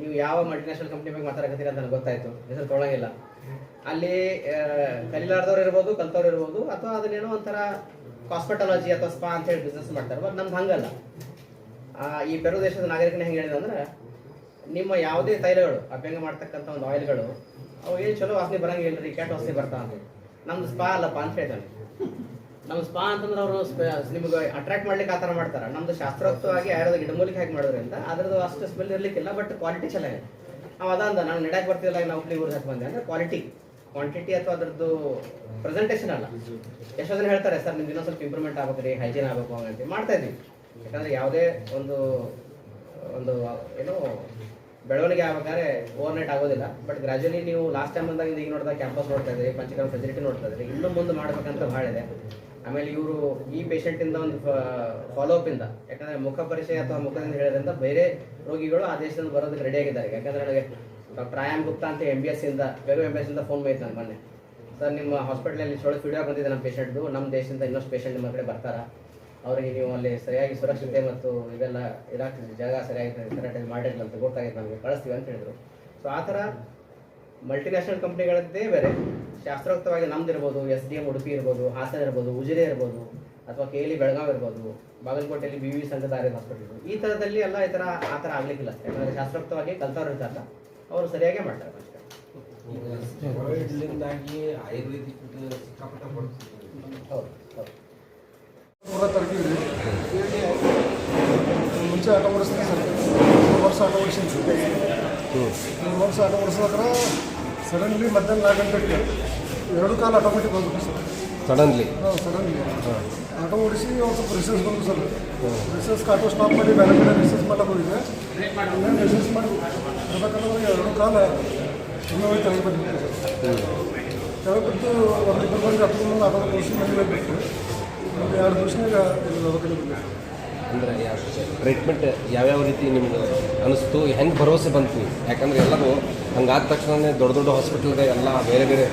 C: ನೀವು ಯಾವ ಮಲ್ಟಿನ್ಯಾಷನಲ್ ಕಂಪ್ನಿ ಬಗ್ಗೆ ಮಾತಾಡಕತ್ತೀರ ಅಂತ ನನಗೆ ಗೊತ್ತಾಯ್ತು. ಹೆಸರು ತೊಗೊಳಂಗಿಲ್ಲ. ಅಲ್ಲಿ ಕಲಿಲಾರ್ದವ್ರು ಇರ್ಬೋದು, ಕಲ್ತವ್ರು ಇರ್ಬೋದು, ಅಥವಾ ಅದನ್ನೇನೋ ಒಂಥರ ಕಾಸ್ಮೆಟಾಲಜಿ ಅಥವಾ ಸ್ಪಾ ಅಂತ ಹೇಳಿ ಬಿಸ್ನೆಸ್ ಮಾಡ್ತಾರೆ. ಬಟ್ ನಮ್ದು ಹಂಗಲ್ಲ. ಈ ಪೆರು ದೇಶದ ನಾಗರಿಕನೇ ಹೆಂಗೆ ಹೇಳಿದಂದ್ರೆ ನಿಮ್ಮ ಯಾವುದೇ ತೈಲಗಳು, ಅಭ್ಯಂಗ ಮಾಡ್ತಕ್ಕಂಥ ಒಂದು ಆಯಿಲ್ಗಳು ಅವು ಏನು ಚಲೋ ವಾಸನೆ ಬರಂಗಿಲ್ಲ ರೀ ಕೆಟ್ಟ ವಾಸನೆ ಬರ್ತಾವ ನಮ್ದು ಸ್ಪಾ ಅಲ್ಲಪ್ಪ ಅಂತ ಹೇಳ್ತಾನೆ ನಮ್ಮ ಸ್ಪಾ ಅಂತಂದ್ರೆ ಅವರು ನಿಮಗೆ ಅಟ್ರಾಕ್ಟ್ ಮಾಡ್ಲಿಕ್ಕೆ ಆ ಥರ ಮಾಡ್ತಾರೆ. ನಮ್ದು ಶಾಸ್ತ್ರೋಕ್ತವಾಗಿ ಆಯುರ್ವೇದ ಗಿಡಮೂಲಿಕೆ ಹಾಕಿ ಅಂತ. ಅದ್ರದ್ದು ಅಷ್ಟು ಸ್ಮೆಲ್ ಇರ್ಲಿಕ್ಕಿಲ್ಲ ಬಟ್ ಕ್ವಾಲಿಟಿ ಚೆನ್ನಾಗಿದೆ ಅವ ಅದಂದ ನಾನು ನಡ್ಯಾಕ್ ಬರ್ತಿಲ್ಲ ನಾವು ಊರಿಗೆ ಹಾಕಿ ಬಂದೆ. ಅಂದ್ರೆ ಕ್ವಾಲಿಟಿ ಕ್ವಾಂಟಿಟಿ ಅಥವಾ ಅದ್ರದ್ದು ಪ್ರೆಸೆಂಟೇಷನ್ ಅಲ್ಲ. ಎಷ್ಟೋ ಜನ ಹೇಳ್ತಾರೆ, ಸರ್ ನಿಮ್ದು ಇನ್ನೊಂದು ಸ್ವಲ್ಪ ಇಂಪ್ರೂವ್ಮೆಂಟ್ ಆಗ್ಬೇಕು ರೀ ಹೈಜೀನ್ ಆಗಬೇಕು ಹಂಗಂತ ಮಾಡ್ತಾ ಇದೀವಿ. ಯಾಕಂದ್ರೆ ಯಾವುದೇ ಒಂದು ಒಂದು, ಏನು, ಬೆಳವಣಿಗೆ ಆಗ್ಬೇಕಾದ್ರೆ ಓವರ್ ನೈಟ್ ಆಗೋದಿಲ್ಲ. ಬಟ್ ಗ್ರಾಜುವಲಿ ನೀವು ಲಾಸ್ಟ್ ಟೈಮ್ ಬಂದಾಗ ಈಗ ನೋಡಿದಾಗ ಕ್ಯಾಂಪಸ್ ನೋಡ್ತಾ ಇದ್ರಿ ಪಂಚಕರ್ಮ ಫೆಸಿಲಿಟಿ ನೋಡ್ತಾ ಇದ್ರಿ. ಇನ್ನೂ ಮುಂದೆ ಮಾಡ್ಬೇಕಂತ ಭಾಳ ಇದೆ. ಆಮೇಲೆ ಇವರು ಈ ಇಂದ ಒಂದು ಫಾಲೋ ಅಪ್ ಇಂದ, ಯಾಕಂದ್ರೆ ಮುಖ ಪರಿಚಯ ಅಥವಾ ಮುಖದಿಂದ ಹೇಳಿದ್ರಿಂದ ಬೇರೆ ರೋಗಿಗಳು ಆ ದೇಶದಿಂದ ಬರೋದಕ್ಕೆ ರೆಡಿ ಆಗಿದ್ದಾರೆ. ಯಾಕಂದ್ರೆ ನನಗೆ ಡಾಕ್ಟರ್ ಆಯಾಮ್ ಗುಪ್ತಾ ಅಂತ ಎಂ ಬಿ ಎಸ್ ಇಂದ ಬೇರೆ ಎಂ ಬಿ ಎಸ್ ಇಂದ ಫೋನ್ ಬೈತು ನಾನು ಮೊನ್ನೆ. ಸರ್, ನಿಮ್ಮ ಹಾಸ್ಪಿಟಲಲ್ಲಿ ಸೊಳ್ಳೆ ವಿಡಿಯೋ ಬಂದಿದೆ ನಮ್ಮ ಪೇಷಂಟ್ದು ನಮ್ಮ ದೇಶದಿಂದ ಇನ್ನಷ್ಟು ಪೇಷಂಟ್ ನಿಮ್ಮ ಕಡೆ ಬರ್ತಾರಾ? ಅವರಿಗೆ ನೀವು ಅಲ್ಲಿ ಸರಿಯಾಗಿ ಸುರಕ್ಷತೆ ಮತ್ತು ಇದೆಲ್ಲ ಇದಾಗ್ತದೆ, ಜಾಗ ಸರಿಯಾಗಿ ಕರೆಕ್ಟಾಗಿ ಮಾಡಿರಲಿಲ್ಲ ಅಂತ ಗೊತ್ತಾಗಿದೆ ನಮಗೆ. ಕಳಿಸ್ತೀವಿ ಅಂತ ಹೇಳಿದ್ರು. ಸೊ ಆ ಥರ ಮಲ್ಟಿನ್ಯಾಷನಲ್ ಕಂಪ್ನಿಗಳದ್ದೇ ಬೇರೆ. ಶಾಸ್ತ್ರೋಕ್ತವಾಗಿ ನಮ್ದು ಇರ್ಬೋದು ಎಸ್ ಡಿ ಎಂ ಉಡುಪಿ ಇರ್ಬೋದು ಹಾಸನ ಇರ್ಬೋದು ಉಜಿರೆ ಇರ್ಬೋದು ಅಥವಾ ಕೆ ಎಲ್ಲಿ ಬೆಳಗಾವಿ ಇರ್ಬೋದು ಬಾಗಲಕೋಟೆಯಲ್ಲಿ ಬಿ ವಿ ಸಂಘದ ಹಾಸ್ಪಿಟಲ್ ಈ ಥರದಲ್ಲಿ ಎಲ್ಲ ಈ ಥರ ಆ ಥರ ಆಗಲಿಕ್ಕಿಲ್ಲ ಯಾಕಂದರೆ ಶಾಸ್ತ್ರೋಕ್ತವಾಗಿ ಕಲ್ತವ್ರು ಇರ್ತಾರಲ್ಲ ಅವರು ಸರಿಯಾಗೇ ಮಾಡ್ತಾರೆ ಅಷ್ಟೇ.
A: ಆಯುರ್ವೇದಿಕ್
C: ಹೌದು ಹೌದು.
F: ಮುಂಚೆ ಆಟ ಓಡಿಸ್ತೀನಿ ಸರ್. ಮೂರು ವರ್ಷ ಆಟ ಓಡಿಸಿನಿ ಮೂರು ವರ್ಷ ಆಟ ಓಡಿಸ್ಬೇಕಾದ್ರೆ ಸಡನ್ಲಿ ಮಧ್ಯಾಹ್ನ ನಾಲ್ಕು ಗಂಟೆಗೆ ಎರಡು ಕಾಲು ಆಟೋಮೆಟಿಕ್ ಬಂದ್ಬಿಟ್ಟು ಸರ್.
G: ಸಡನ್ಲಿ
F: ಹಾಂ ಸಡನ್ಲಿ ಆಟೋ ಓಡಿಸಿ ಒಂದು ಸ್ವಲ್ಪ ರಿಸರ್ಚ್ ಬಂತು ಸರ್. ರಿಸರ್ಚ್ಗೆ ಆಟೋ ಸ್ಟಾಪ್ ಮಾಡಿ ಬೇರೆ ಕಡೆ ರಿಸರ್ಚ್ ಮಾಡಕ್ಕೆ ಹೋಗಿದ್ದೆ ಆಮೇಲೆ ರಿಸರ್ಚ್ ಮಾಡಿ ಬರ್ಬೇಕಂದ್ರೆ ಎರಡು ಕಾಲ ಇನ್ನೂ ತೆಗೆದು ಬಂದಿದ್ದೆ ಸರ್. ಬಿಟ್ಟು ಒಂದು ಇಬ್ಬರು ಬಂದು ಹತ್ತು ಮುಂದೆ ಆಟೋ ಓಡಿಸಿ ಮನೆಗೆ ಬಿಟ್ಟು ಒಂದು ಎರಡು ದಿವಸನಾಗ ಇಲ್ಲಿ ದವಾಖಾನೆ ಅಂದರೆ
G: ಅಂದ್ರೆ ಟ್ರೀಟ್ಮೆಂಟ್ ಯಾವ್ಯಾವ ರೀತಿ ನಿಮ್ಗೆ ಅನಿಸ್ತು? ಹೆಂಗೆ ಭರವಸೆ ಬಂತು? ಯಾಕಂದ್ರೆ ಎಲ್ಲರೂ ಹಂಗಾದ ತಕ್ಷಣನೇ ದೊಡ್ಡ ದೊಡ್ಡ ಹಾಸ್ಪಿಟಲ್ಗೆ ಎಲ್ಲ ಬೇರೆ ಬೇರೆ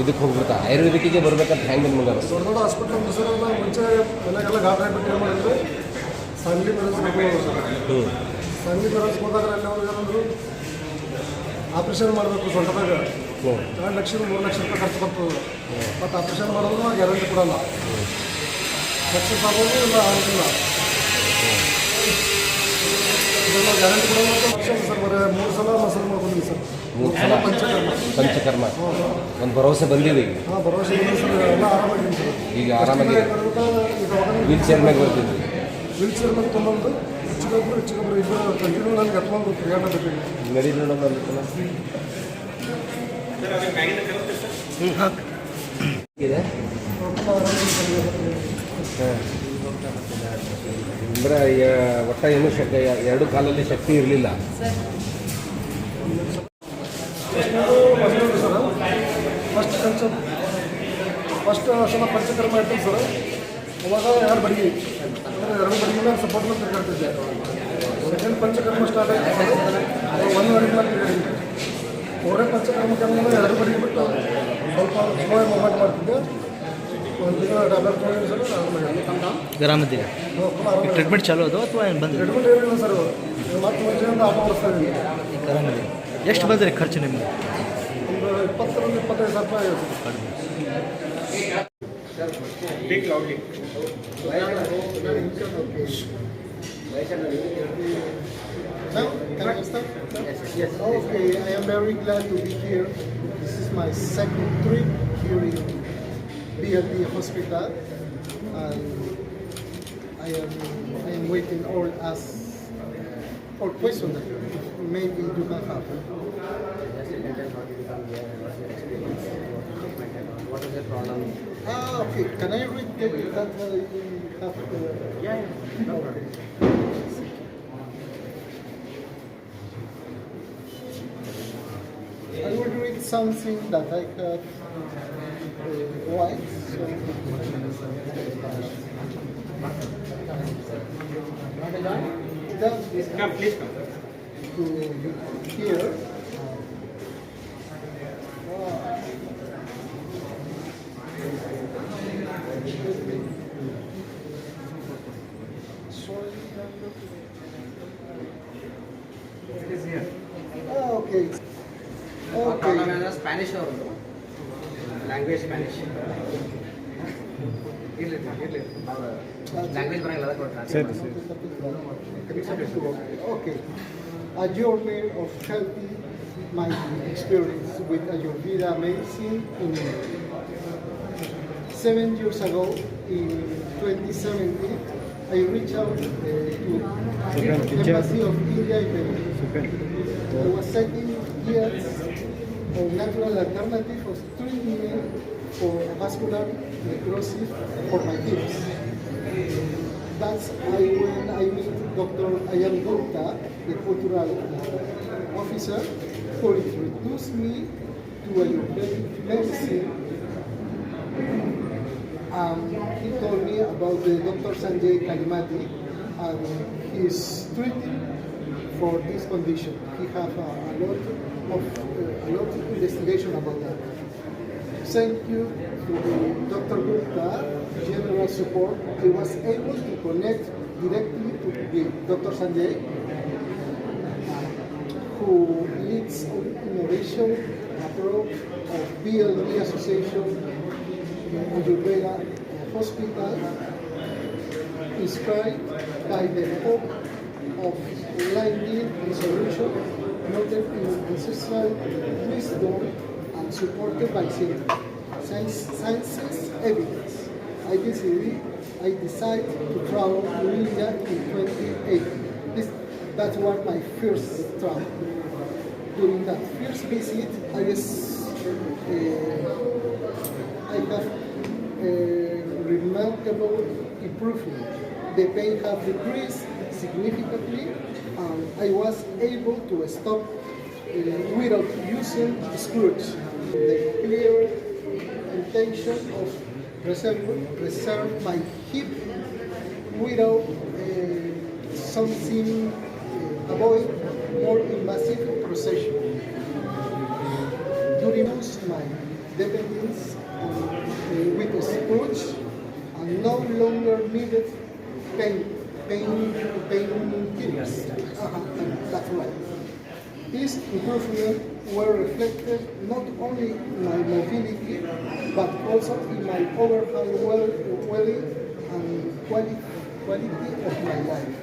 G: ಇದಕ್ಕೆ ಹೋಗ್ಬಿಡ್ತಾರೆ ಆಯುರ್ವೇದಿಕ್ಕಿಗೆ ಬರ್ಬೇಕಂತ ಹೆಂಗೆ ಮುಂದೆ
F: ದೊಡ್ಡ ದೊಡ್ಡ ಹಾಸ್ಪಿಟ್ಲ್ ಮುಂಚೆ ಮನೆಗೆಲ್ಲ ಗಾಬರಿ ಆಗ್ಬಿಟ್ಟು ಏನು ಮಾಡಿದ್ರು? ಸಂಗ್ಲಿ ಬೆಳೆಸ್ಬೇಕು
G: ಹ್ಞೂ
F: ಸಂಗ್ಲಿ ಬೆಳೆಸ್ಬೋದಾಗ ಅಲ್ಲಿ ಅವ್ರು ಏನಂದ್ರು ಆಪ್ರೇಷನ್ ಮಾಡಬೇಕು ಸೊಂಟದಾಗ ಎರಡು ಲಕ್ಷ ಮೂರು ಲಕ್ಷ ರೂಪಾಯಿ ಖರ್ಚು ಬರ್ತದೆ ಮತ್ತು ಆಪ್ರೇಷನ್ ಮಾಡೋದು ಗ್ಯಾರಂಟಿ ಕೊಡಲ್ಲ. ಲಕ್ಷ ಸಾಗೋದು ಇಲ್ಲ ಆಗೋದಿಲ್ಲ. ಅಂತ ಮೂರು ಸಲ ಮಸಾಲೆ ಮಾಡ್ಕೊಂಡಿದ್ದೀನಿ ಸರ್ ಮೂರು ಸಲ ಪಂಚಕರ್ಮ
G: ಪಂಚಕರ್ಮ ಒಂದು ಭರವಸೆ ಬಂದಿದೆ ಈಗ
F: ಹಾಂ ಭರವಸೆ ಇದೆ ಸರ್ ಎಲ್ಲ ಆರಾಮಾಗಿದ್ದೀನಿ ಸರ್
G: ಈಗ ಆರಾಮಾಗಿ ವೀಲ್ ಚೇರ್ ಮ್ಯಾಗ ಬರ್ತಿದ್ವಿ
F: ವೀಲ್ ಚೇರ್ ಮೇಲೆ ತೊಗೊಂಡು ಹೆಚ್ಚಿಗೊಬ್ರು ಹೆಚ್ಚಿಗೊಬ್ರು ಇಬ್ಬರು ಕಂಟಿನ್ಯೂ ನನಗೆ ಹತ್ಕೊಂಡು ಬೇಕಾಗಿ
G: ನಡಿ ನೋಡೋಣ ಅನ್ಸುತ್ತಲ್ಲ. ಇದೆ ಹಾಂ. ಅಂದ್ರೆ ಒಟ್ಟ ಏನು ಶಕ್ತಿ ಎರಡು ಕಾಲಲ್ಲಿ ಶಕ್ತಿ ಇರಲಿಲ್ಲ
F: ಫಸ್ಟ್ ಫಸ್ಟ್ ಸಲ ಪಂಚಕರ್ಮ ಇರ್ತೀನಿ ಸರ್ ಅವಾಗ ಎರಡು ಬಡಿಗೆ ಅಂದರೆ ಎರಡು ಬಡಿಗೆ ಮೇಲೆ ಸಪೋರ್ಟ್ ಮೇಲೆ ತಿರ್ಗಾಡ್ತಿದ್ದೆ ಸೆಕೆಂಡ್ ಪಂಚಕರ್ಮ ಸ್ಟಾರ್ಟ್ ಆಯಿತು ಒಂದು ವರ್ಗ ಮೇಲೆ ತಿರ್ಗಾಡಿದ್ದೆ ಮೂರನೇ ಪಂಚಕರ್ಮ ಕರ್ಮ ಎರಡು ಬಡಿಗೆ ಬಿಟ್ಟು ಸ್ವಲ್ಪ ಸ್ಲೋ ಮೂವ್ಮೆಂಟ್ ಮಾಡ್ತಿದ್ದೆ
H: ಆರಾಮದ್ದೀರಾ ಟ್ರೀಟ್ಮೆಂಟ್ ಚಾಲೂ ಅದು ಅಥವಾ ಏನು ಆರಾಮದಿ ಎಷ್ಟು ಬಂದಿರಿ ಖರ್ಚು ನಿಮಗೆ.
D: Okay, I am very glad to be here. This is my second trip here in BLD Hospital. And I am, I am waiting all as for questions that maybe you can have.
C: Just you can tell how you come here and what's your experience, treatment and all. What is the problem?
D: Ah, okay. Can I read the, that uh, you have? Uh,
C: Yeah, yeah, no problem.
D: I will read something that I have
B: come, please come.
D: Here.
B: ಇರ್ಲಿ ಇರ್ಲಿ
C: language ಬರಂಗಿಲ್ಲ ಅದಕ್ಕೆ translate
D: Okay. A journey of healthy my experience with Ayurveda medicine in seven years ago in 2017 I reached out uh, to Embassy of India in Beirut. I was seeking years of natural alternative of treatment for vascular necrosis for my hips. That's I, when I meet Dr. Ayan Gupta, the cultural officer, who introduced me to Ayurvedic medicine. Um, he told me about the Dr. Sanjay Kalimati and his treatment for this condition. He have a, a lot of uh, a lot of investigation about that. Thank you to Dr. Gupta, general support. I was able to connect directly to Dr. Sanjay, who leads innovation approach of BLD Association in Ayurveda Hospital, inspired by the hope of a solution rooted in ancestral wisdom supported by science, science, science's evidence. I decided, I decided to travel to India in 2018. This, that was my first travel. During that first visit, I was, uh, I have a remarkable improvement. The pain have decreased significantly, and I was able to stop uh, without using screws. The clear intention of preserve, preserve my hip without uh, something uh, avoid more invasive procedure. To reduce my dependence on, uh, with screws and no longer needed pain, pain, pain killers. Uh-huh, *laughs* That's right. These improvements were reflected not only in my mobility, but also in my overall well, well and quality, quality of my life.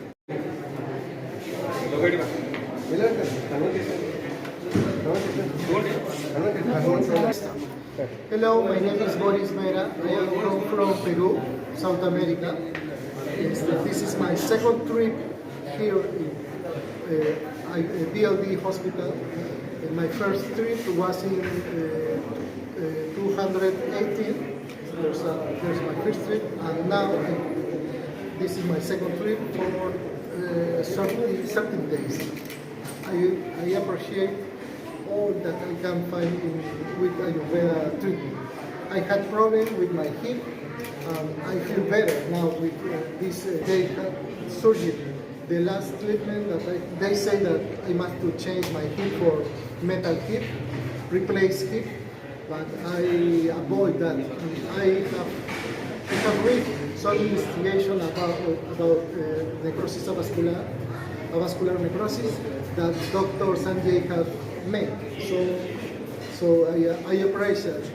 D: Hello, my name is Boris Mera. I am from, from Peru, South America. This is my second trip here in uh, I- uh, Hospital. And my first trip was in uh, uh, 218. There's, my first trip, and now uh, this is my second trip for uh, 30, 13 days. I, I appreciate all that I can find in, with Ayurveda treatment. I had problems with my hip. Um, I feel better now with uh, this uh, had surgery. The last treatment that I, they say that I must to change my hip for metal hip, replace hip, but I avoid that. And I have I have read some investigation about about uh, necrosis avascular, avascular necrosis that Dr. Sanjay has made. So, so I, I appreciate